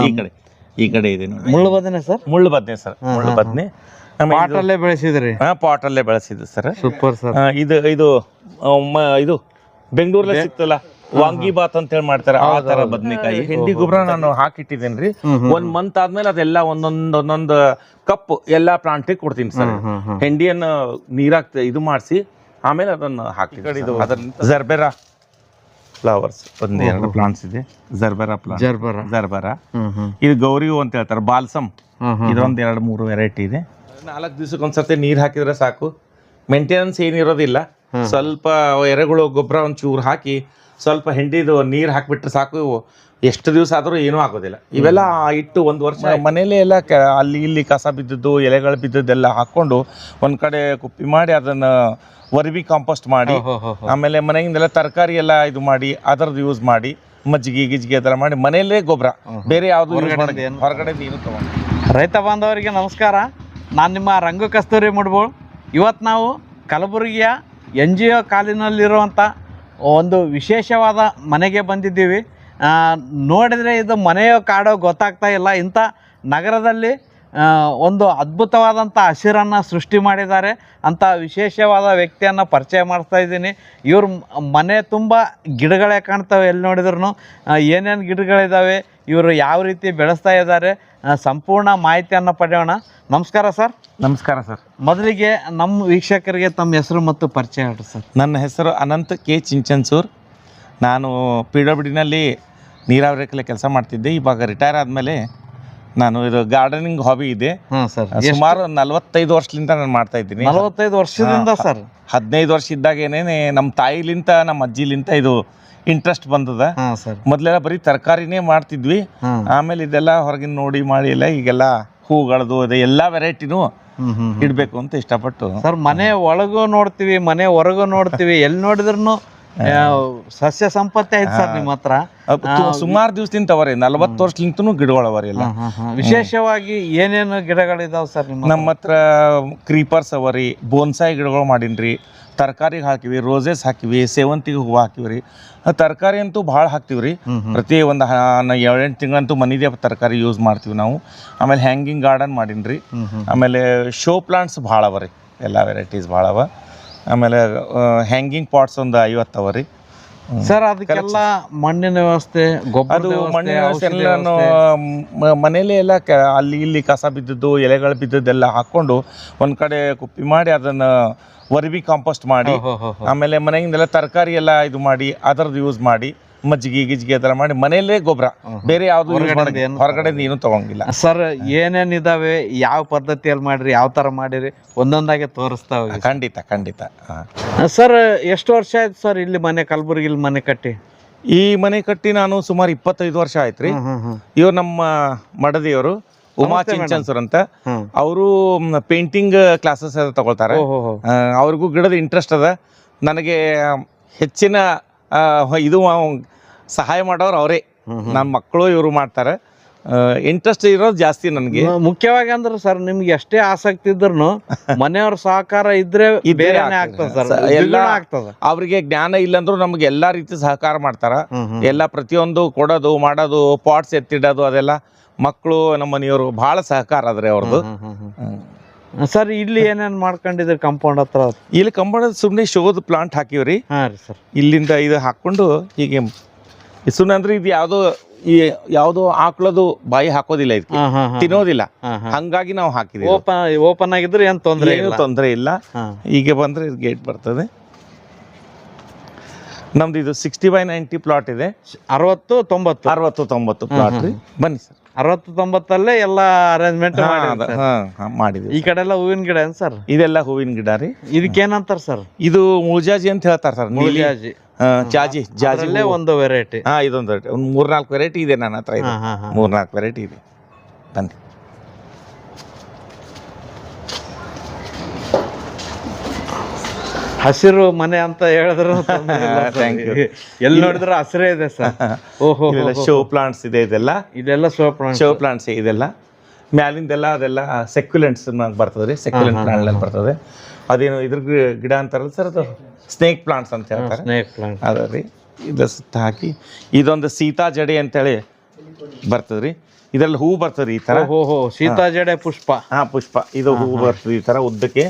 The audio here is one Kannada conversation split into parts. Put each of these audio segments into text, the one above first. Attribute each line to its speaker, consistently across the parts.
Speaker 1: ಈ ಕಡೆ ಈ ಕಡೆ ಇದೆ ನೋಡಿ.
Speaker 2: ಮುಳ್ಳು ಬದನೆ ಸರ್
Speaker 1: ಮುಳ್ಳು ಬದನೆ ಸರ್ ಮುಳ್ಳು ಬದನೆ
Speaker 2: ಪಾಟಲ್ಲೇ ಬೆಳೆಸಿದ್ರಿ?
Speaker 1: ಹಾ ಪಾಟ್ ಅಲ್ಲೇ ಬೆಳೆಸಿದ್ದು ಸರ್.
Speaker 2: Super sir.
Speaker 1: ಇದು ಇದು ಮ- ಇದು ಬೆಂಗಳೂರಲ್ಲಿ ಸಿಕ್ತಲ್ಲ ವಾಂಗಿ ಬಾತ್ ಅಂತ ಹೇಳಿ ಮಾಡ್ತಾರೆ ಆ ತರ ಬದನೆಕಾಯಿ. ಹಿಂಡಿ ಗೊಬ್ಬರ ನಾನು ಹಾಕಿಟ್ಟಿದ್ದೇನೆ ಒಂದ್ ಮಂತ್ ಆದ್ಮೇಲೆ ಅದೆಲ್ಲ ಒಂದೊಂದ್ ಒಂದೊಂದ್ ಕಪ್ ಎಲ್ಲಾ ಪ್ಲಾಂಟಿಗೆ ಕೊಡ್ತೀನಿ ಸರ್. ಹೆಂಡಿಯನ್ನ ನೀರಾಕ್ ಇದು ಮಾಡಿಸಿ ಆಮೇಲೆ ಅದನ್ನ ಹಾಕ್ತೀನಿ ಇದು ಅದನ್ನ ಜರ್ಬೆರಾ. ಫ್ಲವರ್ಸ್ ಒಂದ್ ಎರಡು ಪ್ಲಾಂಟ್ಸ್ ಇದೆ. ಜರ್ಬರಾ ಪ್ಲಾಂಟ್
Speaker 2: ಜರ್ಬರ
Speaker 1: ಜರ್ಬೆರಾ ಇದು ಗೌರಿ ಹೂ ಅಂತ ಹೇಳ್ತಾರೆ ಬಾಲ್ಸಮ್ ಇದೊಂದು ಎರಡು ಮೂರು ವೆರೈಟಿ ಇದೆ. ನಾಲ್ಕು ದಿವ್ಸಕ್ಕೆ ಒಂದ್ಸರ್ತಿ ನೀರ್ ಹಾಕಿದ್ರೆ ಸಾಕು. ಮೇಂಟೆನೆನ್ಸ್ ಏನಿರೋದಿಲ್ಲ. ಸ್ವಲ್ಪ ಎರೆಗಳು ಗೊಬ್ಬರ ಒಂಚೂರು ಹಾಕಿ ಸ್ವಲ್ಪ ಹೆಂಡಿದು ನೀರು ಹಾಕಿಬಿಟ್ರೆ ಸಾಕು. ಎಷ್ಟು ದಿವಸ ಆದರೂ ಏನೂ ಆಗೋದಿಲ್ಲ. ಇವೆಲ್ಲ ಇಟ್ಟು ಒಂದು ವರ್ಷ ಮನೇಲೆ ಎಲ್ಲ ಕ- ಅಲ್ಲಿ ಇಲ್ಲಿ ಕಸ ಬಿದ್ದದ್ದು ಎಲೆಗಳು ಬಿದ್ದದ್ದೆಲ್ಲ ಹಾಕ್ಕೊಂಡು ಒಂದು ಕಡೆ ಕುಪ್ಪಿ ಮಾಡಿ ಅದನ್ನು ವರ್ಬಿ ಕಾಂಪೋಸ್ಟ್ ಮಾಡಿ. ಆಮೇಲೆ ಮನೆಯಿಂದೆಲ್ಲ ತರಕಾರಿ ಎಲ್ಲ ಇದು ಮಾಡಿ ಅದರದ್ದು ಯೂಸ್ ಮಾಡಿ ಮಜ್ಜಿಗೆ ಗಿಜ್ಜಿಗೆ ಅದೆಲ್ಲ ಮಾಡಿ ಮನೆಯಲ್ಲೇ ಗೊಬ್ಬರ. ಬೇರೆ ಯಾವುದು ಹೊರಗಡೆ ಹೊರಗಡೆ ಏನು ತಗೊಂಡು.
Speaker 2: ರೈತ ಬಾಂಧವರಿಗೆ ನಮಸ್ಕಾರ. ನಾನು ನಿಮ್ಮ ರಂಗು ಕಸ್ತೂರಿ ಮುಡ್ಬೋಳ್. ಇವತ್ತು ನಾವು ಕಲಬುರಗಿಯ ಎನ್ ಜಿ ಒ ಕಾಲಿನಲ್ಲಿರುವಂಥ ಒಂದು ವಿಶೇಷವಾದ ಮನೆಗೆ ಬಂದಿದ್ದೀವಿ. ನೋಡಿದರೆ ಇದು ಮನೆಯೋ ಕಾಡೋ ಗೊತ್ತಾಗ್ತಾ ಇಲ್ಲ. ಇಂಥ ನಗರದಲ್ಲಿ ಒಂದು ಅದ್ಭುತವಾದಂಥ ಹಸಿರನ್ನು ಸೃಷ್ಟಿ ಮಾಡಿದ್ದಾರೆ. ಅಂತ ವಿಶೇಷವಾದ ವ್ಯಕ್ತಿಯನ್ನು ಪರಿಚಯ ಮಾಡಿಸ್ತಾ ಇದ್ದೀನಿ. ಇವ್ರ ಮನೆ ತುಂಬ ಗಿಡಗಳೇ ಕಾಣ್ತವೆ ಎಲ್ಲಿ ನೋಡಿದ್ರು ಏನೇನು ಗಿಡಗಳಿದ್ದಾವೆ ಇವರು ಯಾವ ರೀತಿ ಬೆಳೆಸ್ತಾ ಇದ್ದಾರೆ ಸಂಪೂರ್ಣ ಮಾಹಿತಿಯನ್ನು ಪಡೆಯೋಣ. ನಮಸ್ಕಾರ ಸರ್.
Speaker 1: ನಮಸ್ಕಾರ ಸರ್.
Speaker 2: ಮೊದಲಿಗೆ ನಮ್ಮ ವೀಕ್ಷಕರಿಗೆ ತಮ್ಮ ಹೆಸರು ಮತ್ತು ಪರಿಚಯ ಹೇಳ್ರಿ ಸರ್.
Speaker 1: ನನ್ನ ಹೆಸರು ಅನಂತ್ ಕೆ ಚಿಂಚನ್ಸೂರ್. ನಾನು ಪಿ ಡಬ್ಲ್ಯೂ ಡಿನಲ್ಲಿ ನೀರಾವರಿ ಕಲೆ ಕೆಲಸ ಮಾಡ್ತಿದ್ದೆ. ಇವಾಗ ರಿಟೈರ್ ಆದಮೇಲೆ ನಾನು ಇದು ಗಾರ್ಡನಿಂಗ್ ಹಾಬಿ ಇದೆ.
Speaker 2: ಹಾಂ ಸರ್.
Speaker 1: ಸುಮಾರು ನಲವತ್ತೈದು ವರ್ಷದಿಂದ ನಾನು ಮಾಡ್ತಾ ಇದ್ದೀನಿ.
Speaker 2: ನಲವತ್ತೈದು ವರ್ಷದಿಂದ ಸರ್.
Speaker 1: ಹದಿನೈದು ವರ್ಷ ಇದ್ದಾಗೇನೆ ನಮ್ಮ ತಾಯಿಲಿಂತ ನಮ್ಮ ಅಜ್ಜಿಲಿಂತ ಇದು ಇಂಟ್ರೆಸ್ಟ್ ಬಂದದ.
Speaker 2: ಹಾಂ ಸರ್.
Speaker 1: ಮೊದಲೆಲ್ಲ ಬರೀ ತರಕಾರಿನೇ ಮಾಡ್ತಿದ್ವಿ. ಆಮೇಲೆ ಇದೆಲ್ಲ ಹೊರಗಿನ ನೋಡಿ ಮಾಡಿ ಎಲ್ಲ ಈಗೆಲ್ಲ ಹೂಗಳದು ಇದೆ ಎಲ್ಲಾ ವೆರೈಟಿನೂ ಇಡಬೇಕು ಅಂತ ಇಷ್ಟಪಟ್ಟು.
Speaker 2: ಸರ್ ಮನೆ ಒಳಗೂ ನೋಡ್ತೀವಿ ಮನೆ ಹೊರಗೂ ನೋಡ್ತೀವಿ. ಎಲ್ಲಿ ನೋಡಿದ್ರು ಸಸ್ಯ ಸಂಪತ್ತೆ ಐತೆ ಸರ್ ನಿಮ್ಮ ಹತ್ರ.
Speaker 1: ಸುಮಾರು ದಿವಸದಿಂದ ಅವರಿ ನಲ್ವತ್ತು ವರ್ಷಲಿಂತನೂ ಗಿಡಗಳವರಿ ಎಲ್ಲ.
Speaker 2: ಹ್ಮ್, ಹ್ಮ್, ಹ್ಮ್. ವಿಶೇಷವಾಗಿ ಏನೇನು ಗಿಡಗಳಿದಾವೆ ಸರ್ ನಿಮ್ಮ
Speaker 1: ನಮ್ಮ ಹತ್ರ ಕ್ರೀಪರ್ಸ್ ಅವರಿ ಬೋನ್ಸಾಯಿ ಗಿಡಗಳು ಮಾಡೀನಿ ತರಕಾರಿಗೆ ಹಾಕಿವಿ ರೋಸಸ್ ಹಾಕಿವಿ ಸೇವಂತಿಗೆ ಹೂವು ಹಾಕಿವಿ ರೀ ತರಕಾರಿ ಅಂತೂ ಭಾಳ ಹಾಕ್ತೀವಿ ರೀ. ಪ್ರತಿ ಒಂದು ಏಳೆಂಟು ತಿಂಗಳಂತೂ ಮನಿದೆ ತರಕಾರಿ ಯೂಸ್ ಮಾಡ್ತೀವಿ ನಾವು. ಆಮೇಲೆ ಹ್ಯಾಂಗಿಂಗ್ ಗಾರ್ಡನ್ ಮಾಡೀನಿ ರೀ
Speaker 2: ಹ್ಮ್, ಹ್ಮ್.
Speaker 1: ಆಮೇಲೆ ಶೋ ಪ್ಲಾಂಟ್ಸ್ ಭಾಳ ಅವ ರೀ ಎಲ್ಲ ವೆರೈಟೀಸ್ ಭಾಳ ಅವ. ಆಮೇಲೆ ಹ್ಯಾಂಗಿಂಗ್ ಪಾಟ್ಸ್ ಒಂದು ಐವತ್ತು ಅವ ರೀ.
Speaker 2: ಸರ್ ಅದಕ್ಕೆಲ್ಲ ಮಣ್ಣಿನ ವ್ಯವಸ್ಥೆ ಗೊಬ್ಬರ
Speaker 1: ಅದು ಮಣ್ಣಿನ ವ್ಯವಸ್ಥೆ ಎಲ್ಲ ಮನೇಲಿ ಎಲ್ಲ ಕ- ಅಲ್ಲಿ ಇಲ್ಲಿ ಕಸ ಬಿದ್ದದ್ದು ಎಲೆಗಳು ಬಿದ್ದದ್ದೆಲ್ಲ ಹಾಕ್ಕೊಂಡು ಒಂದು ಕಡೆ ಕುಪ್ಪಿ ಮಾಡಿ ಅದನ್ನ ವರ್ಬಿ ಕಾಂಪೋಸ್ಟ್ ಮಾಡಿ ಆಮೇಲೆ ಮನೆಯಿಂದೆಲ್ಲ ತರಕಾರಿ ಎಲ್ಲ ಇದು ಮಾಡಿ ಅದರದ್ದು ಯೂಸ್ ಮಾಡಿ. ಮಜ್ಜಿಗೆ ಗಿಜ್ಜಿಗೆ ಅದೆಲ್ಲ ಮಾಡಿ ಮನೆಯಲ್ಲೇ ಗೊಬ್ಬರ. ಬೇರೆ ಯಾವುದು ಹೊರಗಡೆ ಏನು ತಗೊಂಗಿಲ್ಲ.
Speaker 2: ಸರ್ ಏನೇನ್ ಇದಾವೆ ಯಾವ ಪದ್ಧತಿಯಲ್ಲಿ ಮಾಡ್ರಿ ಯಾವ ತರ ಮಾಡಿರಿ ಒಂದೊಂದಾಗೆ ಹೋಗಿ.
Speaker 1: ಖಂಡಿತ ಖಂಡಿತ.
Speaker 2: ಸರ್ ಎಷ್ಟು ವರ್ಷ ಆಯ್ತು ಸರ್ ಇಲ್ಲಿ ಮನೆ ಕಲಬುರಗಿಲಿ ಮನೆ ಕಟ್ಟಿ?
Speaker 1: ಈ ಮನೆ ಕಟ್ಟಿ ನಾನು ಸುಮಾರು ಇಪ್ಪತ್ತೈದು ವರ್ಷ ಆಯ್ತು ರೀ ಇವ್ರು ನಮ್ಮ ಮಡದಿಯವರು ಉಮಾ ಚಿಂಚನ್ಸರ್ ಅಂತ. ಅವರು ಪೇಂಟಿಂಗ್ ಕ್ಲಾಸಸ್ ತಗೊಳ್ತಾರೆ. ಅವ್ರಿಗೂ ಗಿಡದ ಇಂಟ್ರೆಸ್ಟ್ ಅದ. ನನಗೆ ಹೆಚ್ಚಿನ ಇದು ಸಹಾಯ ಮಾಡೋರು ಅವರೇ. ನಮ್ಮ ಮಕ್ಕಳು ಇವರು ಮಾಡ್ತಾರೆ. ಇಂಟ್ರೆಸ್ಟ್ ಇರೋದು ಜಾಸ್ತಿ ನನಗೆ.
Speaker 2: ಮುಖ್ಯವಾಗಿ ಅಂದ್ರೆ ಸರ್ ನಿಮ್ಗೆ ಎಷ್ಟೇ ಆಸಕ್ತಿ ಇದ್ರು ಮನೆಯವ್ರ ಸಹಕಾರ ಇದ್ರೆ
Speaker 1: ಎಲ್ಲ-
Speaker 2: ಆಗ್ತದೆ.
Speaker 1: ಅವ್ರಿಗೆ ಜ್ಞಾನ ಇಲ್ಲಂದ್ರೂ ನಮ್ಗೆ ಎಲ್ಲಾ ರೀತಿ ಸಹಕಾರ ಮಾಡ್ತಾರ. ಎಲ್ಲ ಪ್ರತಿಯೊಂದು ಕೊಡೋದು ಮಾಡೋದು ಪಾಟ್ಸ್ ಎತ್ತಿಡೋದು ಅದೆಲ್ಲ ಮಕ್ಕಳು ನಮ್ಮ ಮನೆಯವರು ಬಹಳ ಸಹಕಾರ ಆದ್ರೆ ಅವ್ರದ್ದು.
Speaker 2: ಸರ್ ಇಲ್ಲಿ ಏನೇನ್ ಮಾಡ್ಕೊಂಡಿದ್ರಿ ಕಾಂಪೌಂಡ್ ಹತ್ರ?
Speaker 1: ಇಲ್ಲಿ ಕಂಪೌಂಡ್ ಸುಮ್ಮನೆ ಶೋದ್ ಪ್ಲಾಂಟ್ ಹಾಕಿವ್ರಿ.
Speaker 2: ಹಾ ರೀ ಸರ್.
Speaker 1: ಇಲ್ಲಿಂದ ಇದು ಹಾಕೊಂಡು ಹೀಗೆ ಸುಮ್ಮನೆ ಅಂದ್ರೆ ಇದು ಯಾವುದೋ ಈ ಯಾವುದೋ ಆಕಳದು ಬಾಯಿ ಹಾಕೋದಿಲ್ಲ ಇದಕ್ಕೆ.
Speaker 2: ಹಾ ಹಾ ಹಾ
Speaker 1: ತಿನ್ನೋದಿಲ್ಲ. ಹಂಗಾಗಿ ನಾವು ಹಾಕಿದ್ವಿ
Speaker 2: ಓಪನ್ ಓಪನ್ ಆಗಿದ್ರೆ ಏನು ತೊಂದ್ರೆ
Speaker 1: ಏನು
Speaker 2: ಇಲ್ಲ.
Speaker 1: ತೊಂದರೆ ಇಲ್ಲ.
Speaker 2: ಹಾ.
Speaker 1: ಹೀಗೆ ಬಂದ್ರೆ ಗೇಟ್ ಬರ್ತದೆ. ನಮ್ದು ಇದು ಸಿಕ್ಸ್ಟಿ ಬೈ ನೈಂಟಿ ಪ್ಲಾಟ್ ಇದೆ.
Speaker 2: ಅರವತ್ತು ತೊಂಬತ್ತು.
Speaker 1: ಅರವತ್ತು ತೊಂಬತ್ತು ಪ್ಲಾಟ್ ರೀ. ಬನ್ನಿ ಸರ್.
Speaker 2: ಅರವತ್ತು ತೊಂಬತ್ತಲ್ಲೇ ಎಲ್ಲ ಅರೇಂಜ್ಮೆಂಟ್
Speaker 1: ಮಾಡಿದ್ವಿ
Speaker 2: ಈ ಕಡೆ ಎಲ್ಲ ಹೂವಿನ ಗಿಡ ಏನ್ ಸರ್?
Speaker 1: ಇದೆಲ್ಲ ಹೂವಿನ ಗಿಡ ರೀ.
Speaker 2: ಇದಕ್ಕೇನಂತಾರ ಸರ್?
Speaker 1: ಇದು ಮುಳಜಾಜಿ ಅಂತ ಹೇಳ್ತಾರ ಸರ್ ಮುಳಜಾಜಿ
Speaker 2: ಜಾಜಿ
Speaker 1: ಜಾಜಿ
Speaker 2: ಒಂದು ವೆರೈಟಿ
Speaker 1: ಹಾ ಇದೊಂದು ಒಂದು ಮೂರ್ನಾಲ್ಕು ವೆರೈಟಿ ಇದೆ ನನ್ನ ಹತ್ರ ಮೂರ್ನಾಲ್ಕು ವೆರೈಟಿ ಇದೆ. ಬನ್ನಿ.
Speaker 2: ಹಸಿರು ಮನೆ ಅಂತ ಹೇಳಿದ್ರು
Speaker 1: ಥ್ಯಾಂಕ್ ಯು
Speaker 2: ಎಲ್ಲಿ ನೋಡಿದ್ರು ಹಸಿರೇ ಇದೆ ಸರ್. ಓಹೋ
Speaker 1: ಶೋ ಪ್ಲಾಂಟ್ಸ್ ಇದೆ ಇದೆಲ್ಲ?
Speaker 2: ಇದೆಲ್ಲ ಶೋ ಪ್ಲಾಂಟ್
Speaker 1: ಶೋ ಪ್ಲಾಂಟ್ಸ್ ಇದೆಲ್ಲ. ಮ್ಯಾಲಿಂದೆಲ್ಲ ಅದೆಲ್ಲ ಸೆಕ್ಯುಲೆಂಟ್ಸ್ ಬರ್ತದೆ ರೀ ಸೆಕ್ಯುಲೆಂಟ್ ಪ್ಲಾಂಟ್ ಬರ್ತದೆ. ಅದೇನು ಇದ್ರ ಗಿಡ ಅಂತಾರಲ್ಲ ಸರ್ ಅದು? ಸ್ನೇಕ್ ಪ್ಲಾಂಟ್ಸ್ ಅಂತ ಹೇಳ್ತಾರೆ.
Speaker 2: ಸ್ನೇಕ್ ಪ್ಲಾಂಟ್
Speaker 1: ಅದ ರೀ ಇದು ಸುತ್ತ ಹಾಕಿ. ಇದೊಂದು ಸೀತಾ ಜಡಿ ಅಂತೇಳಿ ಬರ್ತದ್ರಿ. ಇದ್ರಲ್ಲಿ ಹೂ ಬರ್ತದ್ರಿ ಈ ತರ.
Speaker 2: ಓಹೋ ಸೀತಾ ಜಡೆ ಪುಷ್ಪ.
Speaker 1: ಹಾ ಪುಷ್ಪ. ಇದು ಹೂ ಬರ್ತದೆ ಈ ತರ ಉದ್ದಕ್ಕೆ.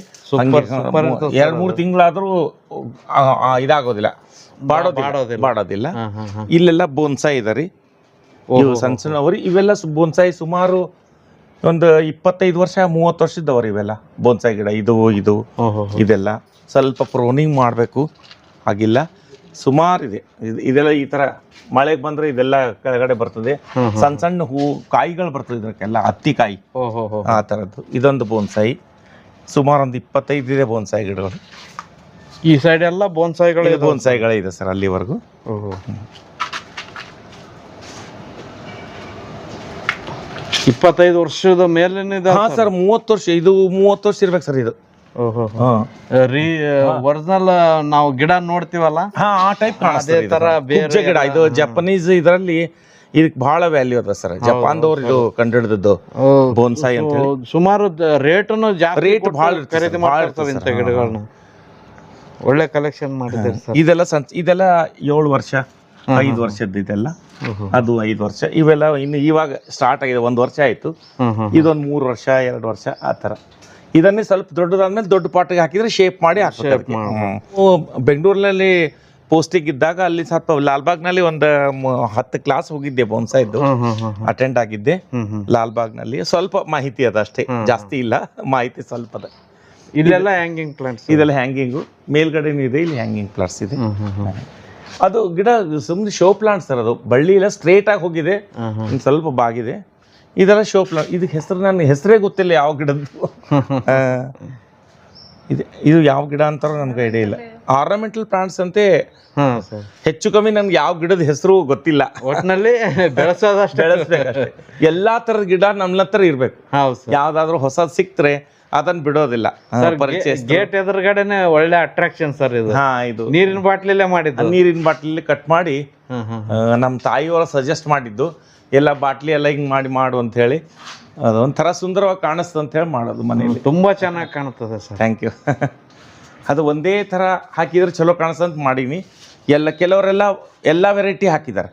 Speaker 1: ಎರಡ್ ಮೂರು ತಿಂಗಳಾದ್ರೂ ಇದಾಗೋದಿಲ್ಲ. ಬಾಡೋದಿಲ್ಲ. ಇಲ್ಲೆಲ್ಲ ಬೋನ್ಸಾಯಿ ಇದಾರಿ ಇವು ಸಣ್ಣ ಸಣ್ಣವ್ರಿ. ಇವೆಲ್ಲ ಬೋನ್ಸಾಯಿ ಸುಮಾರು ಒಂದು ಇಪ್ಪತ್ತೈದು ವರ್ಷ ಮೂವತ್ತು ವರ್ಷದವ್ರಿ ಇವೆಲ್ಲ. ಬೋನ್ಸಾಯಿ ಗಿಡ. ಇದು ಇದು. ಇದೆಲ್ಲ. ಸ್ವಲ್ಪ ಪ್ರೋನಿಂಗ್ ಮಾಡಬೇಕು. ಆಗಿಲ್ಲ ಸುಮಾರು ಇದೆ. ಇದೆಲ್ಲ ಈ ತರ ಮಳೆಗೆ ಬಂದ್ರೆ ಇದೆಲ್ಲ ಕೆಳಗಡೆ ಬರ್ತದೆ. ಸಣ್ಣ ಸಣ್ಣ ಹೂ ಕಾಯಿಗಳು ಬರ್ತದೆ ಇದಕ್ಕೆಲ್ಲ ಹತ್ತಿ ಕಾಯಿ. ಆ ತರದ್ದು. ಇದೊಂದು ಬೋನ್ಸಾಯಿ. ಸುಮಾರು ಒಂದು ಇಪ್ಪತ್ತೈದು ಇದೆ ಬೋನ್ಸಾಯಿ ಗಿಡಗಳು.
Speaker 2: ಈ ಸೈಡ್ ಎಲ್ಲ ಬೋನ್ಸಾಯಿಗಳು
Speaker 1: ಇದು ಬೋನ್ಸಾಯಿಗಳೇ ಇದೆ ಸರ್ ಅಲ್ಲಿವರೆಗೂ.
Speaker 2: ಇಪ್ಪತ್ತೈದು ವರ್ಷದ ಮೇಲೆ
Speaker 1: ಹಾ ಸರ್ ಮೂವತ್ತು ವರ್ಷ ಇದು ಮೂವತ್ತು ವರ್ಷ ಇರ್ಬೇಕು ಸರ್ ಇದು.
Speaker 2: ರೀ ಒರಿಜಿನಲ್ ನಾವು ಗಿಡ ನೋಡ್ತೀವಲ್ಲ?
Speaker 1: ಹಾ ಆ ಟೈಪ್
Speaker 2: ಅದೇ ತರ ಬೇರೆ
Speaker 1: ಗಿಡ ಇದು ಜಪನೀಸ್ ಇದರಲ್ಲಿ ಇದಕ್ಕೆ ಬಹಳ ವ್ಯಾಲ್ಯೂ ಅದ ಸರ್. ಜಪಾನ್ದವ್ರು ಇದು ಕಂಡುಹಿಡಿದದ್ದು ಬೋನ್ಸಾಯಿ ಅಂತ ಹೇಳಿ
Speaker 2: ಸುಮಾರು ರೇಟನ್ನು ಜಾಸ್ತಿ ರೇಟ್
Speaker 1: ಭಾಳ ಇರ್ತದೆ
Speaker 2: ಖರೀದಿ ಮಾಡ್ತಾರೆ ಇಂಥ ಗಿಡಗಳನ್ನ ಒಳ್ಳೆ ಕಲೆಕ್ಷನ್ ಮಾಡಿದ್ದೀರಿ ಸರ್.
Speaker 1: ಇದೆಲ್ಲ ಸಂ ಇದೆಲ್ಲ ಏಳು ವರ್ಷ ಐದು ವರ್ಷದ್ದು ಇದೆಲ್ಲ. ಅದು ಐದು ವರ್ಷ. ಇವೆಲ್ಲ ಇನ್ನು ಇವಾಗ ಸ್ಟಾರ್ಟ್ ಆಗಿದೆ ಒಂದು ವರ್ಷ ಆಯ್ತು. ಇದೊಂದು ಮೂರು ವರ್ಷ ಎರಡು ವರ್ಷ ಆ ಥರ. ಇದನ್ನೇ ಸ್ವಲ್ಪ ದೊಡ್ಡದಾದ ಮೇಲೆ ದೊಡ್ಡ ಪಾಟಿಗೆ ಹಾಕಿದ್ರೆ ಶೇಪ್ ಮಾಡಿ ಬೆಂಗಳೂರಿನಲ್ಲಿ ಪೋಸ್ಟಿಂಗ್ ಇದ್ದಾಗ ಅಲ್ಲಿ ಸ್ವಲ್ಪ ಲಾಲ್ಬಾಗ್ನಲ್ಲಿ ಒಂದು ಹತ್ತು ಕ್ಲಾಸ್ ಹೋಗಿದ್ದೆ ಬೋನ್ಸಾ ಇದ್ದು ಅಟೆಂಡ್ ಆಗಿದ್ದೆ
Speaker 2: ಲಾಲ್ಬಾಗ್ನಲ್ಲಿ
Speaker 1: ಲಾಲ್ಬಾಗ್ನಲ್ಲಿ. ಸ್ವಲ್ಪ ಮಾಹಿತಿ ಅದ ಅಷ್ಟೇ. ಜಾಸ್ತಿ ಇಲ್ಲ. ಮಾಹಿತಿ ಸ್ವಲ್ಪ ಅದ.
Speaker 2: ಇಲ್ಲೆಲ್ಲ ಹ್ಯಾಂಗಿಂಗ್ ಪ್ಲಾಂಟ್ಸ್
Speaker 1: ಇದೆಲ್ಲ ಹ್ಯಾಂಗಿಂಗು ಮೇಲ್ಗಡೆನೂ ಇದೆ ಇಲ್ಲಿ ಹ್ಯಾಂಗಿಂಗ್ ಪ್ಲಾಂಟ್ಸ್ ಇದೆ. ಅದು ಗಿಡ ಸುಮ್ಮನೆ ಶೋ ಪ್ಲಾಂಟ್ಸ್ ಸರ್ ಅದು. ಬಳ್ಳಿ ಎಲ್ಲ ಸ್ಟ್ರೇಟ್ ಆಗಿ ಹೋಗಿದೆ. ಸ್ವಲ್ಪ ಬಾಗಿದೆ. ಇದೆಲ್ಲ ಶೋ ಪ್ಲಾಂಟ್ ಇದಕ್ಕೆ ಹೆಸರು ನನ್ನ ಹೆಸರೇ ಗೊತ್ತಿಲ್ಲ ಯಾವ ಗಿಡದ್ದು. ಇದು ಇದು ಯಾವ ಗಿಡ ಅಂತಾರೋ ನನಗೆ ಐಡಿಯಾ ಇಲ್ಲ. ಆರ್ನಮೆಂಟಲ್ ಪ್ಲಾಂಟ್ಸ್ ಅಂತೆ ಹೆಚ್ಚು ಕಮ್ಮಿ ನನ್ಗೆ ಯಾವ ಗಿಡದ ಹೆಸರು ಗೊತ್ತಿಲ್ಲ.
Speaker 2: ಒಟ್ಟಿನಲ್ಲಿ ಬೆಳೆಸೋದಷ್ಟು
Speaker 1: ಬೆಳೆಸ್ಬೇಕಷ್ಟೇ. ಎಲ್ಲಾ ತರದ ಗಿಡ ನಮ್ಮ ಹತ್ರ ಇರ್ಬೇಕು. ಯಾವ್ದಾದ್ರು ಹೊಸದ್ ಸಿಕ್ತ್ರೆ ಅದನ್ನ ಬಿಡೋದಿಲ್ಲ.
Speaker 2: ಗೇಟ್ ಎದುರುಗಡೆನೆ ಒಳ್ಳೆ ಅಟ್ರಾಕ್ಷನ್ ಸರ್ ಇದು.
Speaker 1: ಹಾ ಇದು.
Speaker 2: ನೀರಿನ ಬಾಟ್ಲಲ್ಲೇ ಮಾಡಿದ್ದು.
Speaker 1: ನೀರಿನ ಬಾಟ್ಲಲ್ಲಿ ಕಟ್ ಮಾಡಿ ನಮ್ಮ ತಾಯಿಯವರು ಸಜೆಸ್ಟ್ ಮಾಡಿದ್ದು. ಎಲ್ಲ ಬಾಟ್ಲಿ ಎಲ್ಲ ಹಿಂಗೆ ಮಾಡಿ ಮಾಡು ಅಂತ ಹೇಳಿ ಅದು ಒಂಥರ ಸುಂದರವಾಗಿ ಕಾಣಿಸ್ತದೆ ಅಂತ ಹೇಳಿ ಮಾಡೋದು ಮನೆಯಲ್ಲಿ.
Speaker 2: ತುಂಬಾ ಚೆನ್ನಾಗಿ ಕಾಣ್ತದೆ ಸರ್.
Speaker 1: ಥ್ಯಾಂಕ್ ಯು ಅದು ಒಂದೇ ಥರ ಹಾಕಿದ್ರೆ ಚಲೋ ಕಾಣಿಸ್ತಂತ ಮಾಡೀನಿ. ಎಲ್ಲ ಕೆಲವರೆಲ್ಲ ಎಲ್ಲ ವೆರೈಟಿ ಹಾಕಿದ್ದಾರೆ.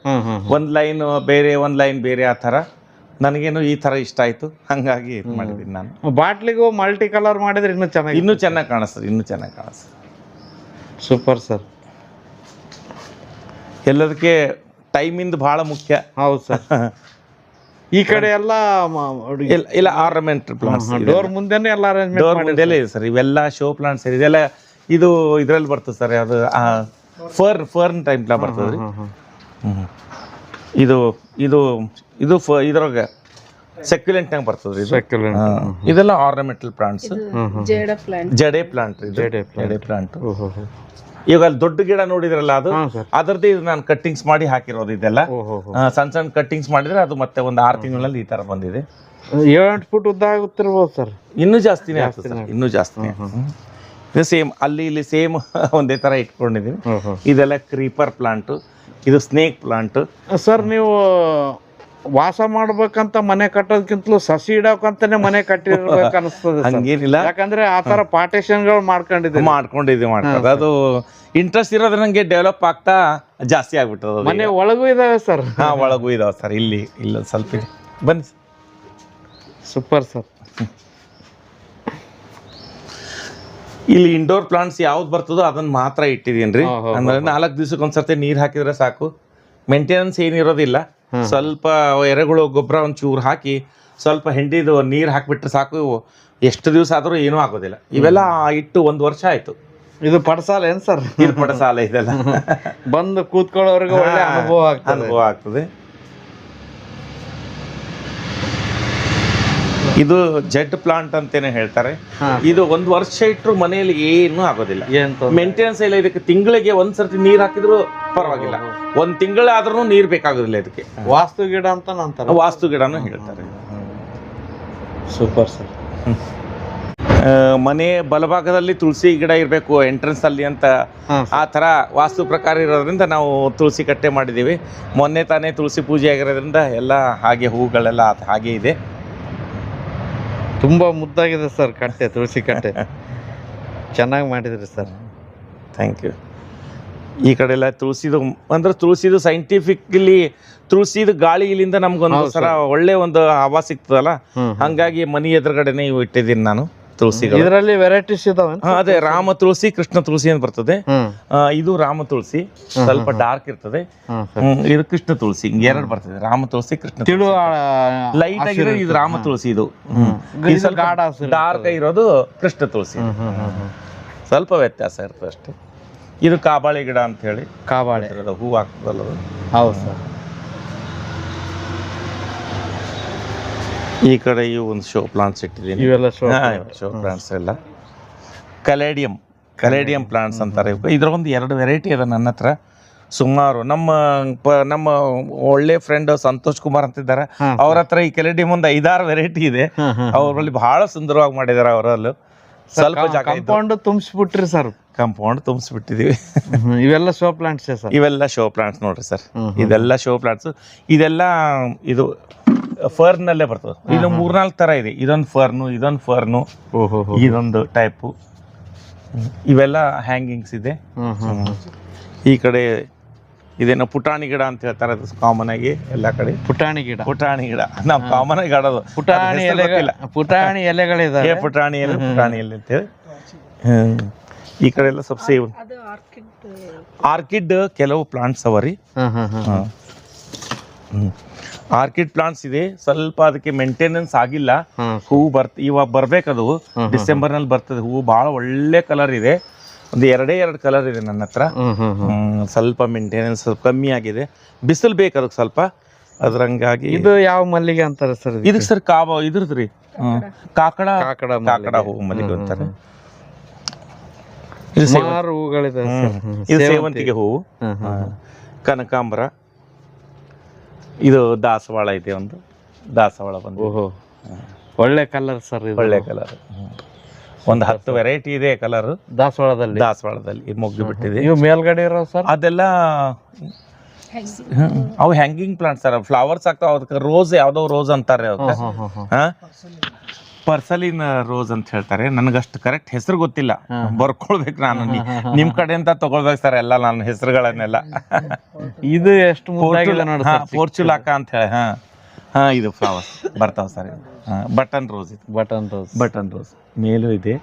Speaker 1: ಒಂದು ಲೈನ್ ಬೇರೆ ಒಂದು ಲೈನ್ ಬೇರೆ ಆ ಥರ. ನನಗೇನು ಈ ಥರ ಇಷ್ಟ ಆಯಿತು. ಹಾಗಾಗಿ ಇದು ಮಾಡಿದ್ದೀನಿ ನಾನು.
Speaker 2: ಬಾಟ್ಲಿಗೂ ಮಲ್ಟಿ ಕಲರ್ ಮಾಡಿದ್ರೆ ಇನ್ನೂ ಚೆನ್ನಾಗಿ
Speaker 1: ಇನ್ನೂ ಚೆನ್ನಾಗಿ ಕಾಣಿಸ್ತದೆ ಇನ್ನೂ ಚೆನ್ನಾಗಿ ಕಾಣಿಸ್ತದೆ.
Speaker 2: ಸೂಪರ್ ಸರ್
Speaker 1: ಎಲ್ಲದಕ್ಕೆ ಟೈಮಿಂದ ಭಾಳ ಮುಖ್ಯ.
Speaker 2: ಹೌದು ಸರ್. ಈ ಕಡೆ ಎಲ್ಲ
Speaker 1: ಇಲ್ಲ ಇಲ್ಲ ಆರ್ನಮೆಂಟ್ ಪ್ಲಾಂಟ್ಸ್
Speaker 2: ಡೋರ್ ಮುಂದೆನೆ ಎಲ್ಲ ಅರೇಂಜ್ಮೆಂಟ್
Speaker 1: ಡೋರ್ ಮುಂದೆಲ್ಲ ಇದೆ ಸರ್ ಇವೆಲ್ಲ ಶೋ ಪ್ಲಾಂಟ್ಸ್ ಇದೆಲ್ಲ ಇದು ಇದ್ರಲ್ಲಿ ಬರ್ತದೆ ಸರ್ ಅದು ಫರ್ ಫರ್ನ್ ಟೈಮ್ ಪ್ಲಾ ಬರ್ತದೆ ರೀ. ಹ್ಮ್. ಇದು ಇದು ಇದು ಫ ಇದ್ರಾಗ ಸೆಕ್ಯುಲೆಂಟ್ನಾಗ ಬರ್ತದೆ ರೀ. ಇದೆಲ್ಲ ornamental plants
Speaker 3: jade plant
Speaker 1: jade plant
Speaker 2: jade
Speaker 1: plant ಈಗ ಅಲ್ಲಿ ದೊಡ್ಡ ಗಿಡ ನೋಡಿದ್ರಲ್ಲ ಅದು? ಅದರದ್ದೇ ಇದು ನಾನು ಕಟ್ಟಿಂಗ್ಸ್ ಮಾಡಿ ಹಾಕಿರೋದು ಇದೆಲ್ಲ. ಸಣ್ಣ ಸಣ್ಣ ಕಟ್ಟಿಂಗ್ಸ್ ಮಾಡಿದ್ರೆ ಅದು ಮತ್ತೆ ಒಂದು ಆರು ತಿಂಗಳಲ್ಲಿ ಈ ತರ ಬಂದಿದೆ.
Speaker 2: ಏಳೆಂಟು ಫುಟ್ ಉದ್ದ ಆಗುತ್ತಿರ್ಬೋದು ಸರ್.
Speaker 1: ಇನ್ನೂ ಜಾಸ್ತಿನೇ ಆಗ್ತದೆ ಸರ್. ಇನ್ನೂ ಜಾಸ್ತಿನೇ ಇದು ಸೇಮ್ ಅಲ್ಲಿ ಇಲ್ಲಿ ಸೇಮ್ ಒಂದೇ ತರ ಇಟ್ಕೊಂಡಿದ್ದೀನಿ ಇದೆಲ್ಲ ಕ್ರೀಪರ್ ಪ್ಲಾಂಟ್ ಇದು ಸ್ನೇಕ್ ಪ್ಲಾಂಟ್
Speaker 2: ಸರ್ ನೀವು ವಾಸ ಮಾಡ್ಬೇಕಂತ ಮನೆ ಕಟ್ಟೋದಕ್ಕಿಂತಲೂ ಸಸಿ ಇಡೋಕಂತಾನೆ ಮನೆ ಕಟ್ಟಿರ್ಬೇಕು ಅನಿಸ್ತದೆ
Speaker 1: ಹಂಗೇನಿಲ್ಲ.
Speaker 2: ಯಾಕಂದ್ರೆ ಆ ತರ ಪಾರ್ಟೇಷನ್ಗಳು ಮಾಡ್ಕೊಂಡಿದ್ದೀವಿ.
Speaker 1: ಮಾಡ್ಕೊಂಡಿದ್ದೀವಿ ಮಾಡ್ತಾರೆ ಅದು ಇಂಟ್ರೆಸ್ಟ್ ಇರೋದ್ರ ನಂಗೆ ಡೆವಲಪ್ ಆಗ್ತಾ ಜಾಸ್ತಿ ಆಗ್ಬಿಟ್ಟದ
Speaker 2: ಮನೆ ಒಳಗೂ ಇದಾವೆ ಸರ್.
Speaker 1: ಹಾ ಒಳಗೂ ಇದಾವೆ ಸರ್. ಇಲ್ಲಿ ಇಲ್ಲ ಸ್ವಲ್ಪ. ಬನ್ನಿ
Speaker 2: ಸೂಪರ್ ಸರ್.
Speaker 1: ಇಲ್ಲಿ ಇಂಡೋರ್ ಪ್ಲಾಂಟ್ಸ್ ಯಾವ್ದು ಬರ್ತದೋ ಅದನ್ನ ಮಾತ್ರ ಇಟ್ಟಿದ್ದೀನಿ ರೀ ಅಂದ್ರೆ ನಾಲ್ಕು ದಿವ್ಸಕ್ಕೆ ಒಂದ್ಸರ್ತಿ ನೀರ್ ಹಾಕಿದ್ರೆ ಸಾಕು. ಮೇಂಟೆನೆನ್ಸ್ ಏನಿರೋದಿಲ್ಲ. ಸ್ವಲ್ಪ ಎರೆಗಳು ಗೊಬ್ಬರ ಒಂಚೂರು ಚೂರು ಹಾಕಿ ಸ್ವಲ್ಪ ಹೆಂಡಿದು ನೀರು ಹಾಕಿಬಿಟ್ರೆ ಸಾಕು. ಎಷ್ಟು ದಿವಸ ಆದ್ರೂ ಏನೂ ಆಗೋದಿಲ್ಲ. ಇವೆಲ್ಲ ಇಟ್ಟು ಒಂದು ವರ್ಷ ಆಯ್ತು.
Speaker 2: ಇದು ಪಡಸಾಲ ಏನು ಸರ್?
Speaker 1: ಇದು ಪಡಸಾಲ ಇದೆಲ್ಲ.
Speaker 2: ಬಂದು ಕೂತ್ಕೊಳ್ಳೋರಿಗೆ ಒಳ್ಳೆ ಅನುಭವ ಆಗ್ತದೆ.
Speaker 1: ಅನುಭವ ಆಗ್ತದೆ. ಇದು ಜೆಡ್ ಪ್ಲಾಂಟ್ ಅಂತೇನೆ ಹೇಳ್ತಾರೆ. ಇದು ಒಂದ್ ವರ್ಷ ಇಟ್ಟರು ಮನೆಯಲ್ಲಿ ಏನು ಆಗೋದಿಲ್ಲ? ಮೇಂಟೆನೆನ್ಸ್ ಇಲ್ಲ ಇದಕ್ಕೆ ತಿಂಗಳಿಗೆ ಒಂದ್ ಸರ್ತಿ ನೀರ್ ಹಾಕಿದ್ರು ಪರವಾಗಿಲ್ಲ. ಒಂದ್ ತಿಂಗಳಾದ್ರೂ ನೀರ್ ಬೇಕಾಗೋದಿಲ್ಲ ಇದಕ್ಕೆ.
Speaker 2: ವಾಸ್ತು ಗಿಡ ಅಂತ ನಂತರ?
Speaker 1: ವಾಸ್ತು ಗಿಡನೂ ಹೇಳ್ತಾರೆ.
Speaker 2: Super sir.
Speaker 1: ಆ, ಮನೆ ಬಲಭಾಗದಲ್ಲಿ ತುಳಸಿ ಗಿಡ ಇರಬೇಕು ಎಂಟ್ರೆನ್ಸ್ ಅಲ್ಲಿ ಅಂತ. ಆ ಥರ ವಾಸ್ತು ಪ್ರಕಾರ ಇರೋದ್ರಿಂದ ನಾವು ತುಳಸಿ ಕಟ್ಟೆ ಮಾಡಿದ್ದೀವಿ. ಮೊನ್ನೆ ತಾನೇ ತುಳಸಿ ಪೂಜೆ ಆಗಿರೋದ್ರಿಂದ ಎಲ್ಲ ಹಾಗೆ ಹೂಗಳೆಲ್ಲ ಹಾಗೆ ಇದೆ.
Speaker 2: ತುಂಬಾ ಮುದ್ದಾಗಿದೆ ಸರ್ ಕಟ್ಟೆ ತುಳಸಿ ಕಟ್ಟೆ ಚೆನ್ನಾಗಿ ಮಾಡಿದ್ರಿ ಸರ್.
Speaker 1: ಥ್ಯಾಂಕ್ ಯು ಈ ಕಡೆ ಎಲ್ಲ ತುಳಸಿದು ಅಂದ್ರೆ ತುಳಸಿದು ಸೈಂಟಿಫಿಕಲಿ ತುಳಸಿದು ಗಾಳಿ ಇಲ್ಲಿಂದ ನಮ್ಗೊಂದು ಸರ ಒಳ್ಳೆ ಒಂದು ಹವಾ ಸಿಗ್ತದಲ್ಲ? ಹಂಗಾಗಿ ಮನಿ ಎದುರುಗಡೆನೆ ಇವು ಇಟ್ಟಿದ್ದೀನಿ ನಾನು. ತುಳಸಿಗಳು.
Speaker 2: ಇದರಲ್ಲಿ ವೆರೈಟೀಸ್ ಇದಾವೆ
Speaker 1: ಅದೇ ರಾಮ ತುಳಸಿ ಕೃಷ್ಣ ತುಳಸಿ ಅಂತ ಬರ್ತದೆ. ಆ, ಇದು ರಾಮ ತುಳಸಿ ಸ್ವಲ್ಪ ಡಾರ್ಕ್ ಇರ್ತದೆ.
Speaker 2: ಹ್ಮ್
Speaker 1: ಇದು ಕೃಷ್ಣ ತುಳಸಿ ಹಿಂಗೆ ಎರಡು ಬರ್ತದೆ ರಾಮ ತುಳಸಿ ಕೃಷ್ಣ
Speaker 2: ತಿಳು
Speaker 1: ಲೈಟ್ ಆಗಿರೋ ಇದು ರಾಮ ತುಳಸಿ ಇದು.
Speaker 2: ಇದು
Speaker 1: ಸ್ವಲ್ಪ
Speaker 2: ಗಾಢ ಹಸಿರು
Speaker 1: ಡಾರ್ಕ್ ಆಗಿರೋದು ಕೃಷ್ಣ ತುಳಸಿ. ಸ್ವಲ್ಪ ವ್ಯತ್ಯಾಸ ಇರ್ತದೆ ಅಷ್ಟೇ. ಇದು ಕಾಬಾಳಿ ಗಿಡ ಅಂತ ಹೇಳಿ
Speaker 2: ಕಾಬಾಳೆ.
Speaker 1: ಹೂ ಆಗ್ತದಲ್ಲ ಅದು.
Speaker 2: ಹೌದು ಸರ್.
Speaker 1: ಈ ಕಡೆ ಇವು ಒಂದು ಶೋ ಪ್ಲಾಂಟ್ಸ್ ಇಟ್ಟಿದ್ದೀನಿ.
Speaker 2: ಇವೆಲ್ಲ ಶೋ
Speaker 1: ಶೋ ಪ್ಲಾಂಟ್ಸ್ ಎಲ್ಲ. ಕಲೇಡಿಯಂ ಕಲೇಡಿಯಂ ಪ್ಲಾಂಟ್ಸ್ ಅಂತಾರೆ ಇವಕ್ಕೆ. ಇದ್ರೊಂದು ಎರಡು ವೆರೈಟಿ ಅದ ನನ್ನ ಹತ್ರ. ಸುಮಾರು ನಮ್ಮ ಪ ನಮ್ಮ ಒಳ್ಳೆ ಫ್ರೆಂಡ್ ಸಂತೋಷ್ ಕುಮಾರ್ ಅಂತಿದ್ದಾರೆ ಅವ್ರ ಹತ್ರ ಈ ಕೆಲಡಿಯಂ ಒಂದು ಐದಾರು ವೆರೈಟಿ ಇದೆ. ಅವರಲ್ಲಿ ಬಹಳ ಸುಂದರವಾಗಿ ಮಾಡಿದ್ದಾರೆ ಅವರಲ್ಲೂ. ಸ್ವಲ್ಪ
Speaker 2: ಕಂಪೌಂಡ್ ತುಂಬಿಸ್ಬಿಟ್ರಿ ಸರ್.
Speaker 1: ಕಾಂಪೌಂಡ್ ತುಂಬಿಸ್ಬಿಟ್ಟಿದೀವಿ.
Speaker 2: ಇವೆಲ್ಲ ಶೋ ಪ್ಲಾಂಟ್ಸ್ ಸರ್.
Speaker 1: ಇವೆಲ್ಲ ಶೋ ಪ್ಲಾಂಟ್ಸ್ ನೋಡ್ರಿ ಸರ್. ಇದೆಲ್ಲ ಶೋ ಪ್ಲಾಂಟ್ಸ್ ಇದೆಲ್ಲ ಇದು ಫರ್ನಲ್ಲೇ ಬರ್ತದೆ. ಇದು ಮೂರ್ನಾಲ್ಕು ತರ ಇದೆ. ಇದೊಂದು ಫರ್ನು ಇದೊಂದು ಫರ್ನು
Speaker 2: ಓಹೋ
Speaker 1: ಇದೊಂದು ಟೈಪು. ಇವೆಲ್ಲ ಹ್ಯಾಂಗಿಂಗ್ಸ್ ಇದೆ. ಈ ಕಡೆ ಇದೇನೋ ಪುಟಾಣಿ ಗಿಡ ಅಂತ ಹೇಳ್ತಾರೆ ಅದು ಕಾಮನ್ ಆಗಿ ಎಲ್ಲ ಕಡೆ.
Speaker 2: ಪುಟಾಣಿ ಗಿಡ.
Speaker 1: ಪುಟಾಣಿ ಗಿಡ. ನಾವು ಕಾಮನ್ ಆಗಿ ಆಡೋದು.
Speaker 2: ಪುಟಾಣಿ
Speaker 1: ಎಲೆಗಳಿಲ್ಲ
Speaker 2: ಪುಟಾಣಿ ಎಲೆಗಳಿದಾವೆ.
Speaker 1: ಏ ಪುಟಾಣಿ ಎಲೆ ಪುಟಾಣಿ ಎಲೆ ಅಂತೇಳಿ. ಹ್ಮ್. ಈ ಕಡೆ ಎಲ್ಲ ಸ್ವಲ್ಪ ಸೇವ್ ಆರ್ಕಿಡ್ ಕೆಲವು ಪ್ಲಾಂಟ್ಸ್ ಅವ ರೀ.
Speaker 2: ಹ್ಮ್ ಹ್ಮ್ ಹ್ಮ್.
Speaker 1: ಆರ್ಕಿಡ್ ಪ್ಲಾಂಟ್ಸ್ ಇದೆ. ಸ್ವಲ್ಪ ಅದಕ್ಕೆ ಮೇಂಟೆನೆನ್ಸ್ ಆಗಿಲ್ಲ.
Speaker 2: ಹೂ.
Speaker 1: ಹೂವು ಬರ್ತ ಇವಾಗ ಬರ್ಬೇಕದು. ಡಿಸೆಂಬರ್ನಲ್ಲಿ ಬರ್ತದೆ. ಹೂವು ಬಹಳ ಒಳ್ಳೆ ಕಲರ್ ಇದೆ. ಒಂದು ಎರಡೇ ಎರಡು ಕಲರ್ ಇದೆ ನನ್ನ ಹತ್ರ. ಸ್ವಲ್ಪ ಮೇಂಟೆನೆನ್ಸ್ ಸ್ವಲ್ಪ ಕಮ್ಮಿ ಆಗಿದೆ. ಬಿಸಿಲು ಬೇಕು ಅದಕ್ಕೆ ಸ್ವಲ್ಪ. ಅದ್ರಂಗಾಗಿ
Speaker 2: ಇದು ಯಾವ ಮಲ್ಲಿಗೆ ಅಂತಾರೆ ಸರ್
Speaker 1: ಇದಕ್ಕೆ? ಸರ್ ಕಾವ ಇದ್ರದ್ದು ರೀ. ಹ್ಮ್. ಕಾಕಡ
Speaker 2: ಕಾಕಡ
Speaker 1: ಕಾಕಡ ಹೂವು ಮಲ್ಲಿಗೆ ಅಂತಾರೆ. ಇದು ಸೇವಂತಿಗೆ. ಹೂವು ಕನಕಾಂಬರ. ಇದು ದಾಸವಾಳ ಇದೆ ಒಂದು. ದಾಸವಾಳ ಬಂದು
Speaker 2: ಓಹೋ. ಒಳ್ಳೆ ಕಲರ್ ಸರ್ ಇದು.
Speaker 1: ಒಳ್ಳೆ ಕಲರ್ ಒಂದು ಹತ್ತು ವೆರೈಟಿ ಇದೆ ಕಲರ್
Speaker 2: ದಾಸವಾಳದಲ್ಲಿ?
Speaker 1: ದಾಸವಾಳದಲ್ಲಿ. ಇದು ಮುಗ್ದು ಬಿಟ್ಟಿದೆ.
Speaker 2: ಇವು ಮೇಲ್ಗಡೆ ಇರೋ ಸರ್
Speaker 1: ಅದೆಲ್ಲ. ಅವು ಹ್ಯಾಂಗಿಂಗ್ ಪ್ಲಾಂಟ್ ಸರ್ ಫ್ಲವರ್ಸ್ ಆಗ್ತಾವ. ಅದಕ್ಕೆ ರೋಸ್ ಯಾವುದೋ ರೋಸ್ ಅಂತಾರೆ ಅವಕ್ಕೆ ಪರ್ಸಲಿನ್ ರೋಸ್ ಅಂತ ಹೇಳ್ತಾರೆ. ನನಗಷ್ಟು ಕರೆಕ್ಟ್ ಹೆಸರು ಗೊತ್ತಿಲ್ಲ. ಬರ್ಕೊಳ್ಬೇಕು ನಾನು. ನಿಮ್ ಕಡೆಯಿಂದ ತಗೊಳ್ಬೇಕು ಸರ್ ಎಲ್ಲ ನಾನು ಹೆಸರುಗಳನ್ನೆಲ್ಲ.
Speaker 2: ಇದು ಎಷ್ಟು
Speaker 1: ಪೋರ್ಚುಲಾಕ ಅಂತ ಹೇಳಿ ಹಾ. ಹಾ ಇದು ಫ್ಲವರ್ಸ್ ಬರ್ತಾವ ಸರ್ ಬಟನ್ ರೋಸ್ ಇದು.
Speaker 2: Button rose.
Speaker 1: Button rose. ಮೇಲೂ ಇದೆ.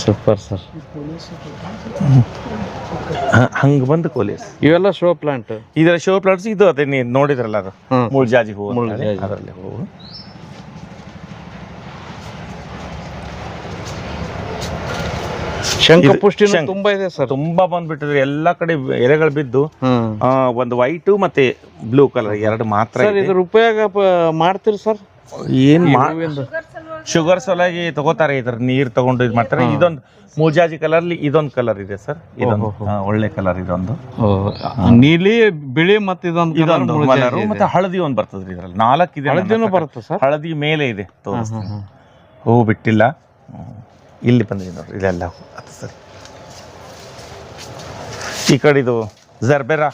Speaker 2: Super sir.
Speaker 1: ಹಂಗೆ ಬಂದು ಕೋಲಿಸ್
Speaker 2: ಇವೆಲ್ಲ ಶೋ ಪ್ಲಾಂಟ್
Speaker 1: ಇದರ ಶೋ ಪ್ಲಾಂಟ್ಸ್ ಇದು ಅದೇ ನೀವು ನೋಡಿದ್ರಲ್ಲ ಅದು?
Speaker 2: ಜಾಜಿ
Speaker 1: ಮುಳ್ಜಾಜಿ ಹೂವು. ಅದರಲ್ಲಿ ಹೂವು. ಇದು
Speaker 2: ತುಂಬಾ ಇದೆ ಸರ್.
Speaker 1: ತುಂಬಾ ಬಂದ್ಬಿಟ್ಟಿದ್ರೆ ಎಲ್ಲಾ ಕಡೆ ಎಲೆಗಳು ಬಿದ್ದು ಒಂದು ವೈಟು ಮತ್ತೆ ಬ್ಲೂ ಕಲರ್ ಎರಡು ಮಾತ್ರ.
Speaker 2: ಇದ್ರ ಉಪಯೋಗ ಮಾಡ್ತೀರಿ ಸರ್?
Speaker 1: ಏನ್ ಮಾ
Speaker 2: ಹೂವಿಂದ?
Speaker 1: ಶುಗರ್ ಸಲುವಾಗಿ ತಗೋತಾರೆ ಇದ್ರ ನೀರು ತಗೊಂಡು ಇದು ಮಾಡ್ತಾರೆ. ಇದೊಂದು ಮೂಜಾಜಿ ಕಲರ್ ಇದೊಂದು ಕಲರ್ ಇದೆ ಸರ್. ಇದೊಂದು ಹಾ, ಒಳ್ಳೆ ಕಲರ್ ಇದೊಂದು.
Speaker 2: ನೀಲಿ ಬಿಳಿ ಮತ್ತೆ ಇದೊಂದು
Speaker 1: ಇದೊಂದು ಕಲರ್ ಮತ್ತೆ ಹಳದಿ ಒಂದು ಬರ್ತದ್ರಿ ಇದ್ರಲ್ಲಿ. ನಾಲ್ಕು ಇದೆ ನನ್ನ
Speaker 2: ಹಳದಿನೂ
Speaker 1: ಹತ್ರ.
Speaker 2: ಬರುತ್ತೆ ಸರ್?
Speaker 1: ಹಳದಿ ಮೇಲೆ ಇದೆ ತೋರಿಸ್ತೀನಿ. ಹೂ ಬಿಟ್ಟಿಲ್ಲ. ಹ್ಮ್. ಇಲ್ಲಿ ಬಂದಿದೆ ನೋಡ್ರಿ ಹೂ. ಅದು ಸರಿ. ಈ ಕಡೆ ಇದು ಜರ್ಬೆರಾ.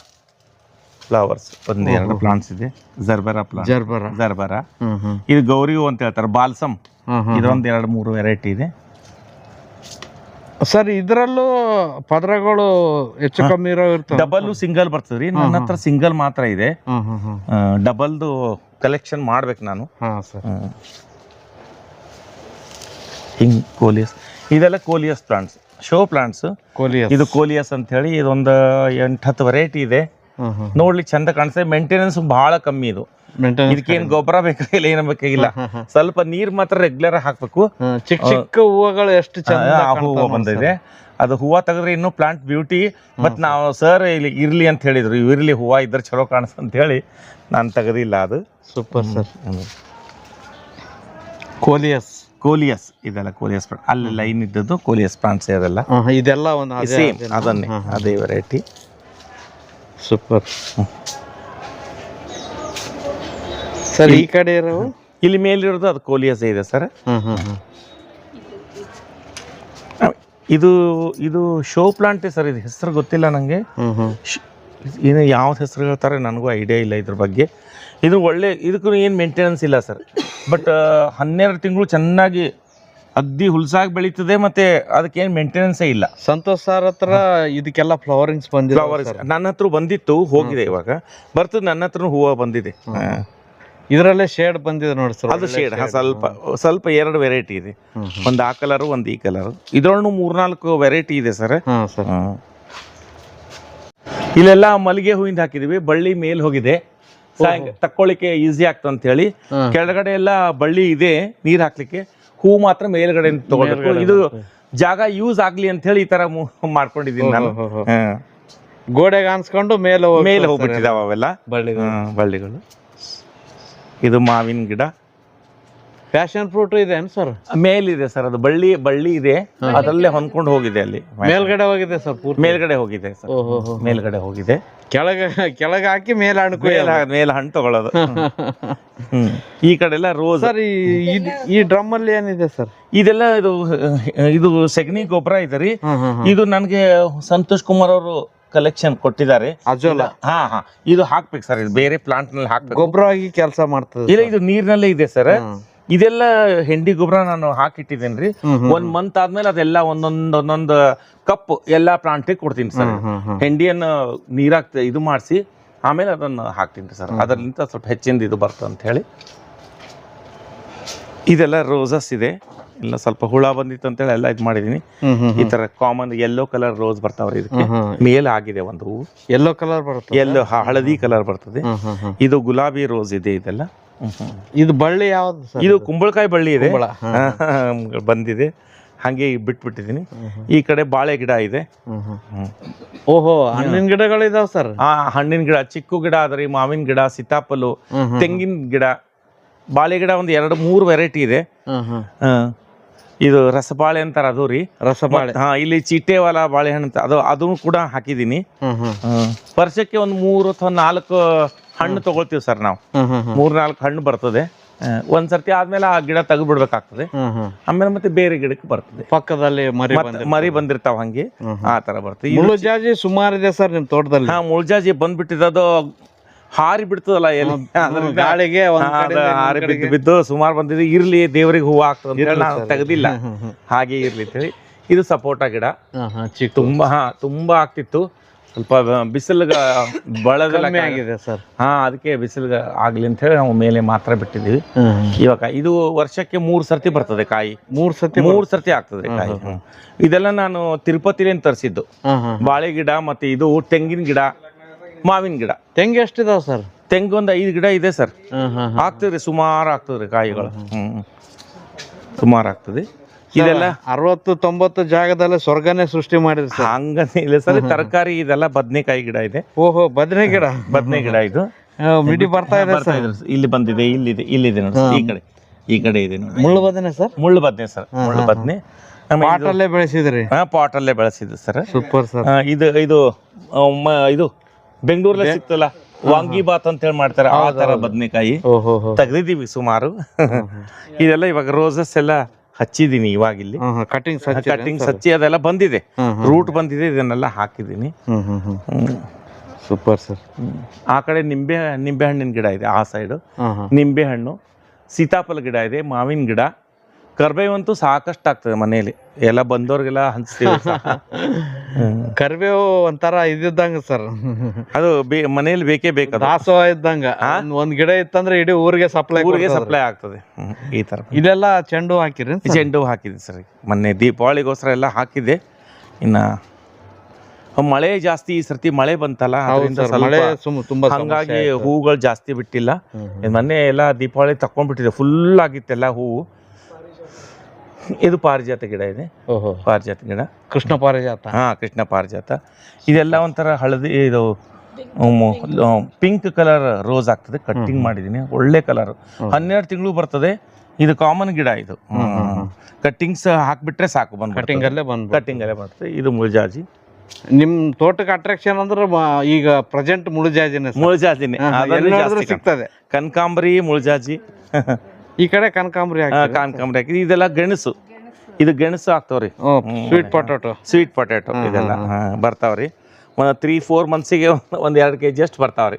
Speaker 1: ಫ್ಲವರ್ಸ್ ಒಂದು ಎರಡು ಪ್ಲಾಂಟ್ಸ್ ಇದೆ. ಜರ್ಬರಾ ಪ್ಲಾಂಟ್
Speaker 2: ಜರ್ಬರ
Speaker 1: ಜರ್ಬರಾ ಇದು ಗೌರಿ ಹೂ ಅಂತ ಹೇಳ್ತಾರೆ. ಬಾಲ್ಸಮ್ ಇದೊಂದು ಎರಡು ಮೂರು ವೆರೈಟಿ ಇದೆ.
Speaker 2: ಸರ್ ಇದರಲ್ಲೂ ಪದರಗಳು ಹೆಚ್ಚು ಕಮ್ಮಿ ಇರೋ ಇರ್ತವೆ.
Speaker 1: ಡಬಲ್ ಸಿಂಗಲ್ ಬರ್ತದ್ರಿ ನನ್ನ ಹತ್ರ ಸಿಂಗಲ್ ಮಾತ್ರ ಇದೆ. ಡಬಲ್ದು ಕಲೆಕ್ಷನ್ ಮಾಡ್ಬೇಕು ನಾನು. ಹಿಂಗ್ ಕೋಲಿಯಸ್ ಇದೆಲ್ಲ coleus plants show plants
Speaker 2: coleus
Speaker 1: ಇದು ಕೋಲಿಯಸ್ ಅಂತ ಹೇಳಿ ಇದೊಂದು ಎಂಟು ಹತ್ತು ವೆರೈಟಿ ಇದೆ. ನೋಡ್ಲಿಕ್ಕೆ ಚಂದ ಕಾಣಿಸ್ತದೆ ಮೇಂಟೆನೆನ್ಸ್ ಬಹಳ ಕಮ್ಮಿ ಇದು. ಇದಕ್ಕೇನು ಗೊಬ್ಬರ ಬೇಕಾಗಿಲ್ಲ ಏನ ಬೇಕಾಗಿಲ್ಲ ಸ್ವಲ್ಪ ನೀರ್ ಮಾತ್ರ ರೆಗ್ಯುಲರ್ ಹಾಕ್ಬೇಕು.
Speaker 2: ಚಿಕ್ಕ ಚಿಕ್ಕ ಹೂವುಗಳು ಎಷ್ಟು ಚಂದ
Speaker 1: ಹೂವು ಬಂದಿದೆ. ಅದು ಹೂವ ತೆಗೆದ್ರೆ ಇನ್ನು ಪ್ಲಾಂಟ್ ಬ್ಯೂಟಿ ಬಟ್ ನಾವು ಸರ್ ಇಲ್ಲಿ ಇರ್ಲಿ ಅಂತ ಹೇಳಿದ್ರು. ಇರ್ಲಿ ಹೂವ ಇದ್ರೆ ಚಲೋ ಕಾಣಿಸ್ ಅಂತ ಹೇಳಿ ನಾನು ತೆಗೆದಿಲ್ಲ ಅದು.
Speaker 2: ಸೂಪರ್ ಸರ್ ಕೋಲಿಯಸ್
Speaker 1: ಕೋಲಿಯಸ್ ಇದೆಲ್ಲ ಕೋಲಿಯಸ್ ಅಲ್ಲಿ ಲೈನ್ ಇದ್ದದ್ದು ಕೋಲಿಯಸ್ ಪ್ಲಾಂಟ್ಸ್ ಇದೆಲ್ಲ
Speaker 2: ಇದೆಲ್ಲ ಒಂದು
Speaker 1: ಸೇಮ್ ಅದನ್ನೇ ಅದೇ ವೆರೈಟಿ
Speaker 2: ಸೂಪರ್ ಸರ್ ಈ ಕಡೆ ಇರೋ
Speaker 1: ಇಲ್ಲಿ ಮೇಲಿರೋದು ಅದು ಕೋಲಿಯಸ್ ಇದೆ ಸರ್. ಇದು ಇದು ಶೋ ಪ್ಲಾಂಟ್ ಸರ್ ಇದು ಹೆಸರು ಗೊತ್ತಿಲ್ಲ ನನಗೆ ಏನು ಯಾವ್ದು ಹೆಸರು ಹೇಳ್ತಾರೆ ನನಗೂ ಐಡಿಯಾ ಇಲ್ಲ ಇದ್ರ ಬಗ್ಗೆ. ಇದು ಒಳ್ಳೆ ಇದಕ್ಕೂ ಏನು ಮೇಂಟೆನೆನ್ಸ್ ಇಲ್ಲ ಸರ್. ಬಟ್ ಹನ್ನೆರಡು ತಿಂಗಳು ಚೆನ್ನಾಗಿ ಅದ್ದಿ ಹುಲ್ಸಾಗಿ ಬೆಳೀತದೆ ಮತ್ತೆ ಅದಕ್ಕೇನು ಮೇಂಟೆನೆನ್ಸೇ ಇಲ್ಲ.
Speaker 2: ಸಂತೋಷ್ ಸರ್ ಹತ್ರ ಇದಕ್ಕೆಲ್ಲ ಫ್ಲವರಿಂಗ್ಸ್ ಬಂದಿದೆ
Speaker 1: ನನ್ನ ಹತ್ರ ಬಂದಿತ್ತು ಹೋಗಿದೆ ಇವಾಗ. ಬರ್ತದೆ ನನ್ನ ಹತ್ರ ಹೂವು ಬಂದಿದೆ.
Speaker 2: ಇದರಲ್ಲೇ ಶೇಡ್ ಬಂದಿದೆ ನೋಡಿ ಸರ್
Speaker 1: ಅದು ಶೇಡ್ ಸ್ವಲ್ಪ ಸ್ವಲ್ಪ ಎರಡು ವೆರೈಟಿ ಇದೆ. ಒಂದು ಆ ಕಲರ್ ಒಂದು ಈ ಕಲರ್ ಇದ್ರೊಳನು ಮೂರ್ನಾಲ್ಕು ವೆರೈಟಿ ಇದೆ ಸರ್. ಇಲ್ಲೆಲ್ಲ ಮಲ್ಲಿಗೆ ಹೂವಿಂದ ಹಾಕಿದೀವಿ ಬಳ್ಳಿ ಮೇಲ್ ಹೋಗಿದೆ. ತಕ್ಕೊಳ್ಳಿಕ್ಕೆ ಈಸಿ ಆಗ್ತದಂತ ಅಂತ ಹೇಳಿ ಕೆಳಗಡೆ ಎಲ್ಲ ಬಳ್ಳಿ ಇದೆ ನೀರ್ ಹಾಕ್ಲಿಕ್ಕೆ. ಹೂ ಮಾತ್ರ ಮೇಲ್ಗಡೆ ತಗೊಳ್ಬೇಕು ಇದು ಜಾಗ ಯೂಸ್ ಆಗ್ಲಿ ಅಂತ ಹೇಳಿ ಈ ತರ ಮಾಡ್ಕೊಂಡಿದ್ದೀನಿ ನಾನು.
Speaker 2: ಗೋಡೆಗೆ ಅನ್ಸ್ಕೊಂಡು ಮೇಲೆ
Speaker 1: ಮೇಲೆ ಹೋಗ್ಬಿಟ್ಟಿದಾವ ಅವೆಲ್ಲ.
Speaker 2: ಬಳ್ಳಿ
Speaker 1: ಬಳ್ಳಿಗಳು. ಇದು ಮಾವಿನ ಗಿಡ.
Speaker 2: ಪ್ಯಾಷನ್ ಫ್ರೂಟ್ ಇದೆ ಏನ್ ಸರ್
Speaker 1: ಮೇಲಿದೆ ಸರ್ ಅದು ಬಳ್ಳಿ ಬಳ್ಳಿ ಇದೆ. ಅದರಲ್ಲೇ ಹೊಂದ್ಕೊಂಡು ಹೋಗಿದೆ ಅಲ್ಲಿ.
Speaker 2: ಮೇಲ್ಗಡೆ ಹೋಗಿದೆ ಸರ್ ಪೂರ್ತಿ?
Speaker 1: ಮೇಲ್ಗಡೆ ಹೋಗಿದೆ ಸರ್ ಮೇಲ್ಗಡೆ ಹೋಗಿದೆ.
Speaker 2: ಕೆಳಗೆ ಕೆಳಗೆ ಹಾಕಿ ಮೇಲೆ ಹಣ್ಣು
Speaker 1: ಮೇಲ್ ಹಣ್ಣು ತಗೊಳ್ಳೋದು ಈ ಕಡೆ ಎಲ್ಲ ರೋಸ್
Speaker 2: ಸರ್ ಈ ಡ್ರಮ್ ಅಲ್ಲಿ ಏನಿದೆ ಸರ್
Speaker 1: ಇದೆಲ್ಲ ಇದು ಇದು ಸೆಗಣಿ ಗೊಬ್ಬರ ಇದೆ ರೀ. ಇದು ನನಗೆ ಸಂತೋಷ್ ಕುಮಾರ್ ಅವರು ಕಲೆಕ್ಷನ್ ಕೊಟ್ಟಿದ್ದಾರೆ.
Speaker 2: ಅಜೋಲ?
Speaker 1: ಹಾ ಹಾ. ಇದು ಹಾಕ್ಬೇಕು ಸರ್ ಇದು ಬೇರೆ ಪ್ಲಾಂಟ್ನಲ್ಲಿ ಹಾಕ್ಬೇಕು.
Speaker 2: ಆಗಿ ಕೆಲಸ ಮಾಡ್ತದೆ
Speaker 1: ಇಲ್ಲ ಇದು ನೀರಿನಲ್ಲೇ ಇದೆ ಸರ್. ಇದೆಲ್ಲ ಹೆಂಡಿ ಗೊಬ್ಬರ ನಾನು ಹಾಕಿಟ್ಟಿದ್ದೇನೆ ರೀ. ಒಂದ್ ಮಂತ್ ಆದ್ಮೇಲೆ ಅದೆಲ್ಲ ಒಂದೊಂದ್ ಒಂದೊಂದು ಕಪ್ ಎಲ್ಲಾ ಪ್ಲಾಂಟಿಗೆ ಕೊಡ್ತೀನಿ ಸರ್. ಹೆಂಡಿಯನ್ನು ನೀರಾಕ್ ಇದು ಮಾಡಿಸಿ ಆಮೇಲೆ ಅದನ್ನ ಹಾಕ್ತೀನಿ ಸರ್. ಅದರಿಂದ ಸ್ವಲ್ಪ ಹೆಚ್ಚಿಂದ ಇದು ಬರ್ತದೆ ಅಂತ ಹೇಳಿ. ಇದೆಲ್ಲ ರೋಸಸ್ ಇದೆ. ಇಲ್ಲ ಸ್ವಲ್ಪ ಹುಳ ಬಂದಿತ್ತು ಅಂತೇಳಿ ಎಲ್ಲ ಇದು
Speaker 2: ಹ್ಮ್,
Speaker 1: ಈ ತರ ಕಾಮನ್ ಯೆಲ್ಲೋ ಕಲರ್ ರೋಸ್ ಬರ್ತಾವ್ರಿ ಇದಕ್ಕೆ. ಮೇಲ್ ಆಗಿದೆ ಒಂದು ಹೂವು
Speaker 2: ಯೆಲ್ಲೋ ಕಲರ್ ಬರುತ್ತೆ
Speaker 1: ಎಲ್ಲೋ ಹಳದಿ ಕಲರ್ ಬರ್ತದೆ. ಇದು ಗುಲಾಬಿ ರೋಸ್ ಇದೆ ಇದೆಲ್ಲ.
Speaker 2: ಇದು ಬಳ್ಳಿ ಯಾವ್ದು ಸರ್
Speaker 1: ಇದು ಕುಂಬಳಕಾಯಿ ಬಳ್ಳಿ ಇದೆ.
Speaker 2: ಕುಂಬಳ,
Speaker 1: ಬಂದಿದೆ. ಹಾಗೆ ಬಿಟ್ಬಿಟ್ಟಿದ್ದೀನಿ ಈ ಕಡೆ ಬಾಳೆ ಗಿಡ ಇದೆ.
Speaker 2: ಓಹೋ ಹಣ್ಣಿನ ಗಿಡಗಳು ಇದಾವ ಸರ್.
Speaker 1: ಆ ಹಣ್ಣಿನ ಗಿಡ ಚಿಕ್ಕು ಗಿಡ ಅದರಿ ಮಾವಿನ ಗಿಡ ಸೀತಾಫಲು. ತೆಂಗಿನ ಗಿಡ ಬಾಳೆ ಗಿಡ ಒಂದು ಎರಡು ಮೂರು ವೆರೈಟಿ ಇದೆ. ಆ, ಇದು ರಸಬಾಳೆ ಅಂತಾರ ಅದು ರೀ.
Speaker 2: ರಸಬಾಳೆ.
Speaker 1: ಹಾ ಇಲ್ಲಿ ಚೀಟೆವಾಲ ಬಾಳೆಹಣ್ಣು ಅಂತ ಅದು ಅದನ್ನು ಕೂಡ ಹಾಕಿದ್ದೀನಿ
Speaker 2: ಹ್ಮ್.
Speaker 1: ವರ್ಷಕ್ಕೆ ಒಂದು ಮೂರು ಅಥವಾ ನಾಲ್ಕು ಹಣ್ಣು ತಗೊಳ್ತೀವಿ ಸರ್ ನಾವು. ಮೂರ್ನಾಲ್ಕು ಹಣ್ಣು ಬರ್ತದೆ. ಒಂದ್ಸರ್ತಿ ಒಂದ್ ಸರ್ತಿ ಆದ್ಮೇಲೆ ಆ ಗಿಡ ತೆಗೆದು ಬಿಡ್ಬೇಕಾಗ್ತದೆ
Speaker 2: ಹ್ಮ್, ಹ್ಮ್.
Speaker 1: ಆಮೇಲೆ ಮತ್ತೆ ಬೇರೆ ಗಿಡಕ್ಕೆ ಬರ್ತದೆ.
Speaker 2: ಪಕ್ಕದಲ್ಲಿ ಮರಿ
Speaker 1: ಮರಿ ಬಂದಿರ್ತಾವ ಹಂಗೆ. ಆ ತರ ಬರ್ತದೆ.
Speaker 2: ಮುಳ್ಳು ಸುಮಾರು ಇದೆ ಸರ್ ನಿಮ್ ತೋಟದಲ್ಲಿ.
Speaker 1: ಹಾ ಮುಳ್ಜಾಜಿ ಬಂದ್ಬಿಟ್ಟಿದ್ದು ಹಾರಿ ಬಿಡ್ತದಲ್ಲ ಎಲ್ಲಿ?
Speaker 2: ಗಾಳಿಗೆ
Speaker 1: ಹಾರಿ ಬಿದ್ದು ಬಿದ್ದು ಸುಮಾರು ಬಂದಿದೆ. ಇರ್ಲಿ ದೇವರಿಗೆ ಹೂವು ಆಗ್ತದೆ ನಾವು ತೆಗ್ದಿಲ್ಲ. ಹಾಗೆ ಇರ್ಲಿ ಇದು ಸಪೋಟ ಗಿಡ. ತುಂಬಾ ಹಾ ತುಂಬಾ ಆಗ್ತಿತ್ತು. ಸ್ವಲ್ಪ ಬಿಸಿಲ್ಗ
Speaker 2: ಕಮ್ಮಿ ಆಗಿದೆ. ಸರ್.
Speaker 1: ಹಾ ಅದಕ್ಕೆ ಬಿಸಿಲಿಗೆ ಆಗ್ಲಿ ಅಂತ ಹೇಳಿ ನಾವು ಮೇಲೆ ಮಾತ್ರ ಬಿಟ್ಟಿದ್ದೀವಿ. ಇವಾಗ ಇದು ವರ್ಷಕ್ಕೆ ಮೂರು ಸರ್ತಿ ಬರ್ತದೆ ಕಾಯಿ.
Speaker 2: ಮೂರು ಸರ್ತಿ
Speaker 1: ಮೂರು ಸರ್ತಿ ಆಗ್ತದೆ ಕಾಯಿ. ಇದೆಲ್ಲ ನಾನು ತಿರುಪತಿಲಿಂದ ತರಿಸಿದ್ದು. ಬಾಳೆ ಗಿಡ ಮತ್ತೆ ಇದು ತೆಂಗಿನ ಗಿಡ ಮಾವಿನ ಗಿಡ.
Speaker 2: ತೆಂಗು ಎಷ್ಟಿದಾವೆ ಸರ್?
Speaker 1: ತೆಂಗು ಒಂದು ಐದು ಗಿಡ ಇದೆ ಸರ್. ಆಗ್ತದ್ರಿ ಸುಮಾರು ಆಗ್ತದೆ ಕಾಯಿಗಳು. ಹ್ಮ್. ಸುಮಾರು ಆಗ್ತದೆ. ಇದೆಲ್ಲ
Speaker 2: ಅರವತ್ತು ತೊಂಬತ್ತು ಜಾಗದಲ್ಲಿ ಸ್ವರ್ಗನೇ ಸೃಷ್ಟಿ ಮಾಡಿದ್ರು ಸರ್.
Speaker 1: ಹಂಗನೇ ಇಲ್ಲ ಸರ್ ತರಕಾರಿ ಇದೆಲ್ಲ ಬದನೆಕಾಯಿ ಗಿಡ ಇದೆ.
Speaker 2: ಓಹೋ ಬದನೆ ಗಿಡ.
Speaker 1: ಬದ್ನೆ ಗಿಡ ಇದು.
Speaker 2: ಮಿಡಿ ಬರ್ತಾ ಇದೆ
Speaker 1: ಸರ್. ಇಲ್ಲಿ ಬಂದಿದೆ ಇಲ್ಲಿದೆ ಇಲ್ಲಿದೆ ನೋಡಿ ಈ ಕಡೆ ಈ ಕಡೆ ಇದೆ ನೋಡಿ.
Speaker 2: ಮುಳ್ಳು ಬದನೆ ಸರ್?
Speaker 1: ಮುಳ್ಳು ಬದ್ನೆ ಸರ್ ಮುಳ್ಳು ಬದ್ನೆ. ಪಾಟ್ ಅಲ್ಲೇ
Speaker 2: ಪಾಟಲ್ಲೇ ಬೆಳೆಸಿದ್ರಿ.
Speaker 1: ಹಾ ಪಾಟ್ ಅಲ್ಲೇ ಬೆಳೆಸಿದ್ದು ಸರ್.
Speaker 2: Super sir.
Speaker 1: ಇದು ಇದು ಬೆಂಗಳೂರಲ್ಲಿ ಇದು ಬೆಂಗಳೂರಲ್ಲೇ ಸಿಗ್ತಲ್ಲ ವಾಂಗಿಬಾತ್ ಅಂತ ಹೇಳಿ ಮಾಡ್ತಾರೆ ಆ ತರ ಬದನೆಕಾಯಿ. ತೆಗ್ದಿದೀವಿ ಸುಮಾರು. ಇದೆಲ್ಲ ಇವಾಗ ರೋಸಸ್ ಎಲ್ಲ ಹಚ್ಚಿದೀನಿ ಇವಾಗ ಇಲ್ಲಿ
Speaker 2: ಕಟಿಂಗ್
Speaker 1: ಕಟಿಂಗ್ ಸಚ್ಚಿ ಅದೆಲ್ಲ ಬಂದಿದೆ. ರೂಟ್ ಬಂದಿದೆ ಇದನ್ನೆಲ್ಲ ಹಾಕಿದ್ದೀನಿ.
Speaker 2: ಸೂಪರ್ ಸರ್
Speaker 1: ಆ ಕಡೆ ನಿಂಬೆ ನಿಂಬೆ ಹಣ್ಣಿನ ಗಿಡ ಇದೆ ಆ ಸೈಡು ನಿಂಬೆ ಹಣ್ಣು ಸೀತಾಫಲ ಗಿಡ ಇದೆ ಮಾವಿನ ಗಿಡ ಕರ್ಬೇವಂತೂ ಸಾಕಷ್ಟು ಆಗ್ತದೆ ಮನೆಯಲ್ಲಿ. ಎಲ್ಲ ಬಂದವ್ರಿಗೆಲ್ಲ ಹಂಚ್ತೀವಿ.
Speaker 2: ಕರಿಬೇವು ಒಂಥರ ಇದ್ದಂಗ ಸರ್.
Speaker 1: ಅದು ಬೇ ಮನೆಯಲ್ಲಿ ಬೇಕೇ ಬೇಕು
Speaker 2: ದಾಸೋಹ ಇದ್ದಂಗ. ಒಂದ್- ಒಂದ್ ಗಿಡ ಇತ್ತಂದ್ರೆ ಇಡೀ ಊರಿಗೆ ಸಪ್ಲೈ
Speaker 1: ಊರಿಗೆ ಸಪ್ಲೈ ಆಗ್ತದೆ. ಹ್ಮ್. ಈ ತರ.
Speaker 2: ಇದೆಲ್ಲ ಚೆಂಡು ಹಾಕಿರಿ
Speaker 1: ಚೆಂಡು ಹೂ ಹಾಕಿದೆ ಸರ್. ಮೊನ್ನೆ ದೀಪಾವಳಿಗೋಸ್ಕರ ಎಲ್ಲ ಹಾಕಿದೆ ಇನ್ನ ಮಳೆ ಜಾಸ್ತಿ ಈ ಸರ್ತಿ ಮಳೆ ಬಂತಲ್ಲ ಅದರಿಂದ
Speaker 2: ಮಳೆ
Speaker 1: ಸ್ವಲ್ಪ
Speaker 2: ಸುಮ್ ತುಂಬಾ
Speaker 1: ಹಂಗಾಗಿ ಹೂಗಳು ಜಾಸ್ತಿ ಬಿಟ್ಟಿಲ್ಲ. ಮೊನ್ನೆ ಎಲ್ಲ ದೀಪಾವಳಿ ತಕೊಂಡ್ಬಿಟ್ಟಿದೆ ಫುಲ್ ಆಗಿತ್ತೆಲ್ಲ ಹೂವು. ಇದು ಪಾರಿಜಾತ ಗಿಡ ಇದೆ.
Speaker 2: ಓಹೋ.
Speaker 1: ಪಾರಿಜಾತ ಗಿಡ.
Speaker 2: ಕೃಷ್ಣ ಪಾರಿಜಾತ.
Speaker 1: ಹಾ ಕೃಷ್ಣ ಪಾರಿಜಾತ. ಇದೆಲ್ಲ ಒಂಥರ ಹಳದಿ ಇದು ಪಿಂಕ್ ಕಲರ್ ರೋಸ್ ಆಗ್ತದೆ. ಕಟ್ಟಿಂಗ್ ಮಾಡಿದ್ದೀನಿ ಒಳ್ಳೆ ಕಲರ್ ಹನ್ನೆರಡು ತಿಂಗಳು ಬರ್ತದೆ. ಇದು ಕಾಮನ್ ಗಿಡ ಇದು. ಕಟ್ಟಿಂಗ್ಸ್ ಹಾಕ್ಬಿಟ್ರೆ ಸಾಕು ಬಂದು
Speaker 2: ಕಟ್ಟಿಂಗ್ ಅಲ್ಲೇ ಬಂದ್
Speaker 1: ಕಟ್ಟಿಂಗ್ ಅಲ್ಲೇ ಬರ್ತದೆ. ಇದು ಮುಳಜಾಜಿ.
Speaker 2: ನಿಮ್ ತೋಟಕ್ಕೆ ಅಟ್ರಾಕ್ಷನ್ ಅಂದ್ರೆ ಈಗ ಪ್ರೆಸೆಂಟ್ ಮುಳುಜಾಜಿನೇ
Speaker 1: ಮುಳಜಾಜಿನೇ.
Speaker 2: ಸಿಗ್ತದೆ.
Speaker 1: ಕನಕಾಂಬರಿ ಮುಳ್ಜಾಜಿ.
Speaker 2: ಈ ಕಡೆ ಕನಕಾಂಬ್ರಿ ಹಾಕಿ
Speaker 1: ಕನಕಾಂಬರಿ ಹಾಕಿದ್ ಇದೆಲ್ಲ ಗೆಣಸು. ಇದು ಗೆಣಸು ಆಗ್ತಾವ್ರಿ.
Speaker 2: ಸ್ವೀಟ್ ಪೊಟ್ಯಾಟೊ
Speaker 1: ಸ್ವೀಟ್ ಪೊಟ್ಯಾಟೊ ಇದೆಲ್ಲ ಬರ್ತಾವ್ರಿ. ಒಂದು ತ್ರೀ ಫೋರ್ ಮಂತ್ಸಿಗೆ ಒಂದ್ ಎರಡು ಕೆ ಜಿ ಅಷ್ಟು ಬರ್ತಾವ್ರಿ.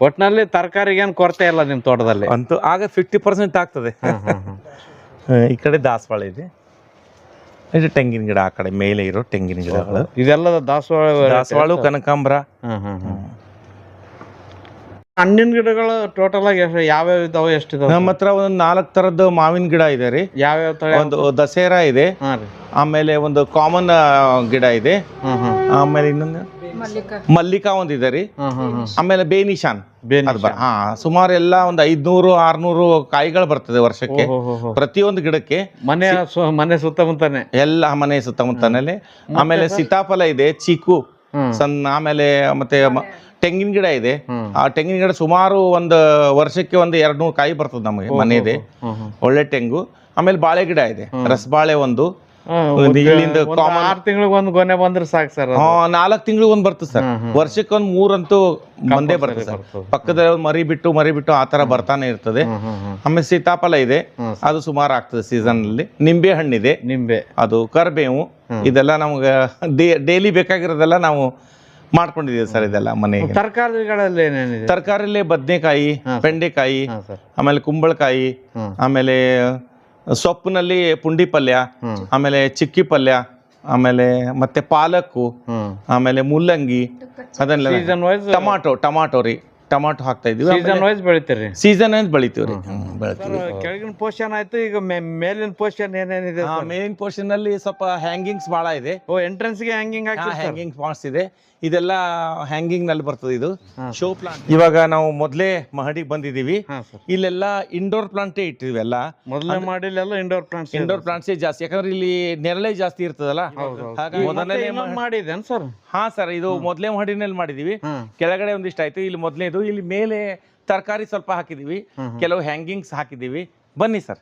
Speaker 2: ಒಟ್ನಲ್ಲಿ ತರಕಾರಿಗೆ ಏನು ಕೊರತೆ ಇಲ್ಲ ನಿಮ್ಮ ತೋಟದಲ್ಲಿ?
Speaker 1: ಅಂತೂ ಆಗ ಫಿಫ್ಟಿ ಪರ್ಸೆಂಟ್ ಆಗ್ತದೆ. ಈ ಕಡೆ ದಾಸವಾಳ ಇದೆ. ಇದು ತೆಂಗಿನ ಗಿಡ ಆ ಕಡೆ ಮೇಲೆ ಇರೋ ತೆಂಗಿನ ಗಿಡಗಳು.
Speaker 2: ಇದೆಲ್ಲ ದಾಸವಾಳ
Speaker 1: ದಾಸವಾಳು ಕನಕಾಂಬ್ರ.
Speaker 2: ಹಣ್ಣಿನ ಗಿಡಗಳು ಟೋಟಲ್ ಆಗಿ ಎಷ್ಟು ಯಾವ್ಯಾವ ಇದಾವೆ ಎಷ್ಟು ಇದಾವೆ?
Speaker 1: ನಮ್ಮ ಹತ್ರ ಒಂದು ನಾಲ್ಕು ತರದ್ದು ಮಾವಿನ ಗಿಡ ಇದೆ ರೀ.
Speaker 2: ಯಾವ್ಯಾವ ತರ
Speaker 1: ಒಂದು ದಸೇರಾ ಇದೆ. ಆಮೇಲೆ ಒಂದು ಕಾಮನ್ ಗಿಡ ಇದೆ. ಆಮೇಲೆ ಇನ್ನೊಂದು ಮಲ್ಲಿಕಾ. ಒಂದಿದೆ ರೀ. ಆಮೇಲೆ ಬೇನಿಶಾನ್ ಹಾ ಸುಮಾರು ಎಲ್ಲ ಒಂದು ಐದ್ನೂರು ಆರ್ನೂರು ಕಾಯಿಗಳು ಬರ್ತದೆ ವರ್ಷಕ್ಕೆ. ಪ್ರತಿಯೊಂದು ಗಿಡಕ್ಕೆ
Speaker 2: ಮನೆ ಮನೆ ಸುತ್ತಮುತ್ತನೆ?
Speaker 1: ಎಲ್ಲ ಮನೆ ಸುತ್ತಮುತ್ತನಲ್ಲಿ ಆಮೇಲೆ ಸೀತಾಫಲ ಇದೆ ಚೀಕು. ಸಣ್ಣ ಆಮೇಲೆ ಮತ್ತೆ ತೆಂಗಿನ ಗಿಡ ಇದೆ. ಆ ತೆಂಗಿನ ಗಿಡ ಸುಮಾರು ಒಂದು ವರ್ಷಕ್ಕೆ ಒಂದು ಎರಡ್ ನೂರು ಕಾಯಿ ಬರ್ತದೆ ನಮಗೆ ಮನೆ ಇದೆ ಒಳ್ಳೆ ತೆಂಗು. ಆಮೇಲೆ ಬಾಳೆ ಗಿಡ ಇದೆ. ರಸಬಾಳೆ ಒಂದು. ಒಂದು ಇಲ್ಲಿಂದ
Speaker 2: ಒಂದು
Speaker 1: common-
Speaker 2: ಆರು ತಿಂಗಳಿಗೆ ಒಂದು ಗೊನೆ ಬಂದ್ರೆ ಸಾಕು ಸರ್
Speaker 1: ನಾಲ್ಕು ತಿಂಗಳು ಒಂದ್ ಬರ್ತದೆ ಸರ್. ವರ್ಷಕ್ಕೆ ಒಂದು ಮೂರಂತೂ ಒಂದೇ ಬರ್ತದೆ ಸರ್.
Speaker 2: ಪಕ್ಕದ
Speaker 1: ಪಕ್ಕದಲ್ಲಿ ಒಂದ್ ಮರಿ ಬಿಟ್ಟು ಮರಿ ಬಿಟ್ಟು ಆ ತರ ಬರ್ತಾನೆ ಇರ್ತದೆ. ಆಮೇಲೆ ಸೀತಾಫಲ ಇದೆ. ಅದು ಸುಮಾರು ಆಗ್ತದೆ ಸೀಸನ್ ಅಲ್ಲಿ. ನಿಂಬೆ ಹಣ್ಣಿದೆ.
Speaker 2: ನಿಂಬೆ.
Speaker 1: ಅದು ಕರ್ಬೇವು. ಇದೆಲ್ಲ ನಮ್ಗೆ ಡೈಲಿ ಬೇಕಾಗಿರೋದೆಲ್ಲ ನಾವು ಮಾಡ್ಕೊಂಡಿದೀವಿ ಸರ್ ಇದೆಲ್ಲ ಮನೆಗೆ?
Speaker 2: ತರಕಾರಿಗಳಲ್ಲಿ ಏನೇನಿದೆ?
Speaker 1: ತರಕಾರಿಲಿ ಬದನೆಕಾಯಿ ಬೆಂಡೆಕಾಯಿ ಆಮೇಲೆ ಕುಂಬಳಕಾಯಿ ಆಮೇಲೆ ಸೊಪ್ಪಿನಲ್ಲಿ ಪುಂಡಿ ಪಲ್ಯ ಆಮೇಲೆ ಚಿಕ್ಕಿ ಪಲ್ಯ ಆಮೇಲೆ ಮತ್ತೆ ಪಾಲಕ್ಕು ಆಮೇಲೆ ಮುಲ್ಲಂಗಿ ಅದನ್ನೆಲ್ಲ
Speaker 2: ಟೊಮಾಟೊ ವೈಸ್
Speaker 1: ಟಮಾಟೊ ಟಮಾಟೊ ರೀ. ಟಮಾಟೊ ಹಾಕ್ತಾ ಇದೀವಿ
Speaker 2: ಸೀಸನ್ ವೈಸ್ ಬೆಳಿತೀರಿ?
Speaker 1: ಸೀಸನ್ ಅಂತ ಬೆಳಿತೀವಿ ರೀ.
Speaker 2: ಕೆಳಗಿನ ಪೋರ್ಷನ್ ಆಯ್ತು ಈಗ ಮೇಲಿನ ಪೋರ್ಷನ್ ಏನೇನಿದೆ
Speaker 1: ಮೇಲಿನ ಪೋರ್ಷನ್ ಅಲ್ಲಿ ಸ್ವಲ್ಪ ಹ್ಯಾಂಗಿಂಗ್ಸ್ ಬಹಳ ಇದೆ.
Speaker 2: ಓ ಎಂಟ್ರೆನ್ಸ್ಗೆ ಹ್ಯಾಂಗಿಂಗ್ ಹಾಕಿ
Speaker 1: ಹ್ಯಾಂಗಿಂಗ್ ಮಾಡಿಸಿದೆ ಇದೆ ಇದೆಲ್ಲ ಹ್ಯಾಂಗಿಂಗ್ನಲ್ಲಿ ಬರ್ತದೆ ಇದು. ಶೋ ಪ್ಲಾಂಟ್ ಇವಾಗ ನಾವು ಮೊದಲೇ ಮಹಡಿಗೆ ಬಂದಿದೀವಿ
Speaker 2: ಹಾ ಸರ್.
Speaker 1: ಇಲ್ಲೆಲ್ಲ ಇಂಡೋರ್ ಪ್ಲಾಂಟೇ ಇಟ್ಟಿವಿ ಎಲ್ಲ
Speaker 2: ಮೊದಲನೇ ಮಾಡಿಲ್ಲ ಇಂಡೋರ್ ಪ್ಲಾಂಟ್ಸ್
Speaker 1: ಇಂಡೋರ್ ಪ್ಲಾಂಟ್ಸೇ ಜಾಸ್ತಿ. ಯಾಕಂದ್ರೆ ಇಲ್ಲಿ ನೆರಳೆ ಜಾಸ್ತಿ ಇರ್ತದಲ್ಲ? ಹಾಗಾಗಿ ಮೊದಲನೇ
Speaker 2: ಸರ್?
Speaker 1: ಹಾ ಸರ್ ಇದು ಮೊದಲೇ ಮಹಡಿನಲ್ಲಿ ಮಾಡಿದೀವಿ. ಕೆಳಗಡೆ ಒಂದಿಷ್ಟು ಆಯ್ತು ಇಲ್ಲಿ ಮೊದಲನೇದು ಇಲ್ಲಿ ಮೇಲೆ ತರಕಾರಿ ಸ್ವಲ್ಪ ಹಾಕಿದೀವಿ ಕೆಲವು ಹ್ಯಾಂಗಿಂಗ್ಸ್ ಹಾಕಿದೀವಿ ಬನ್ನಿ ಸರ್.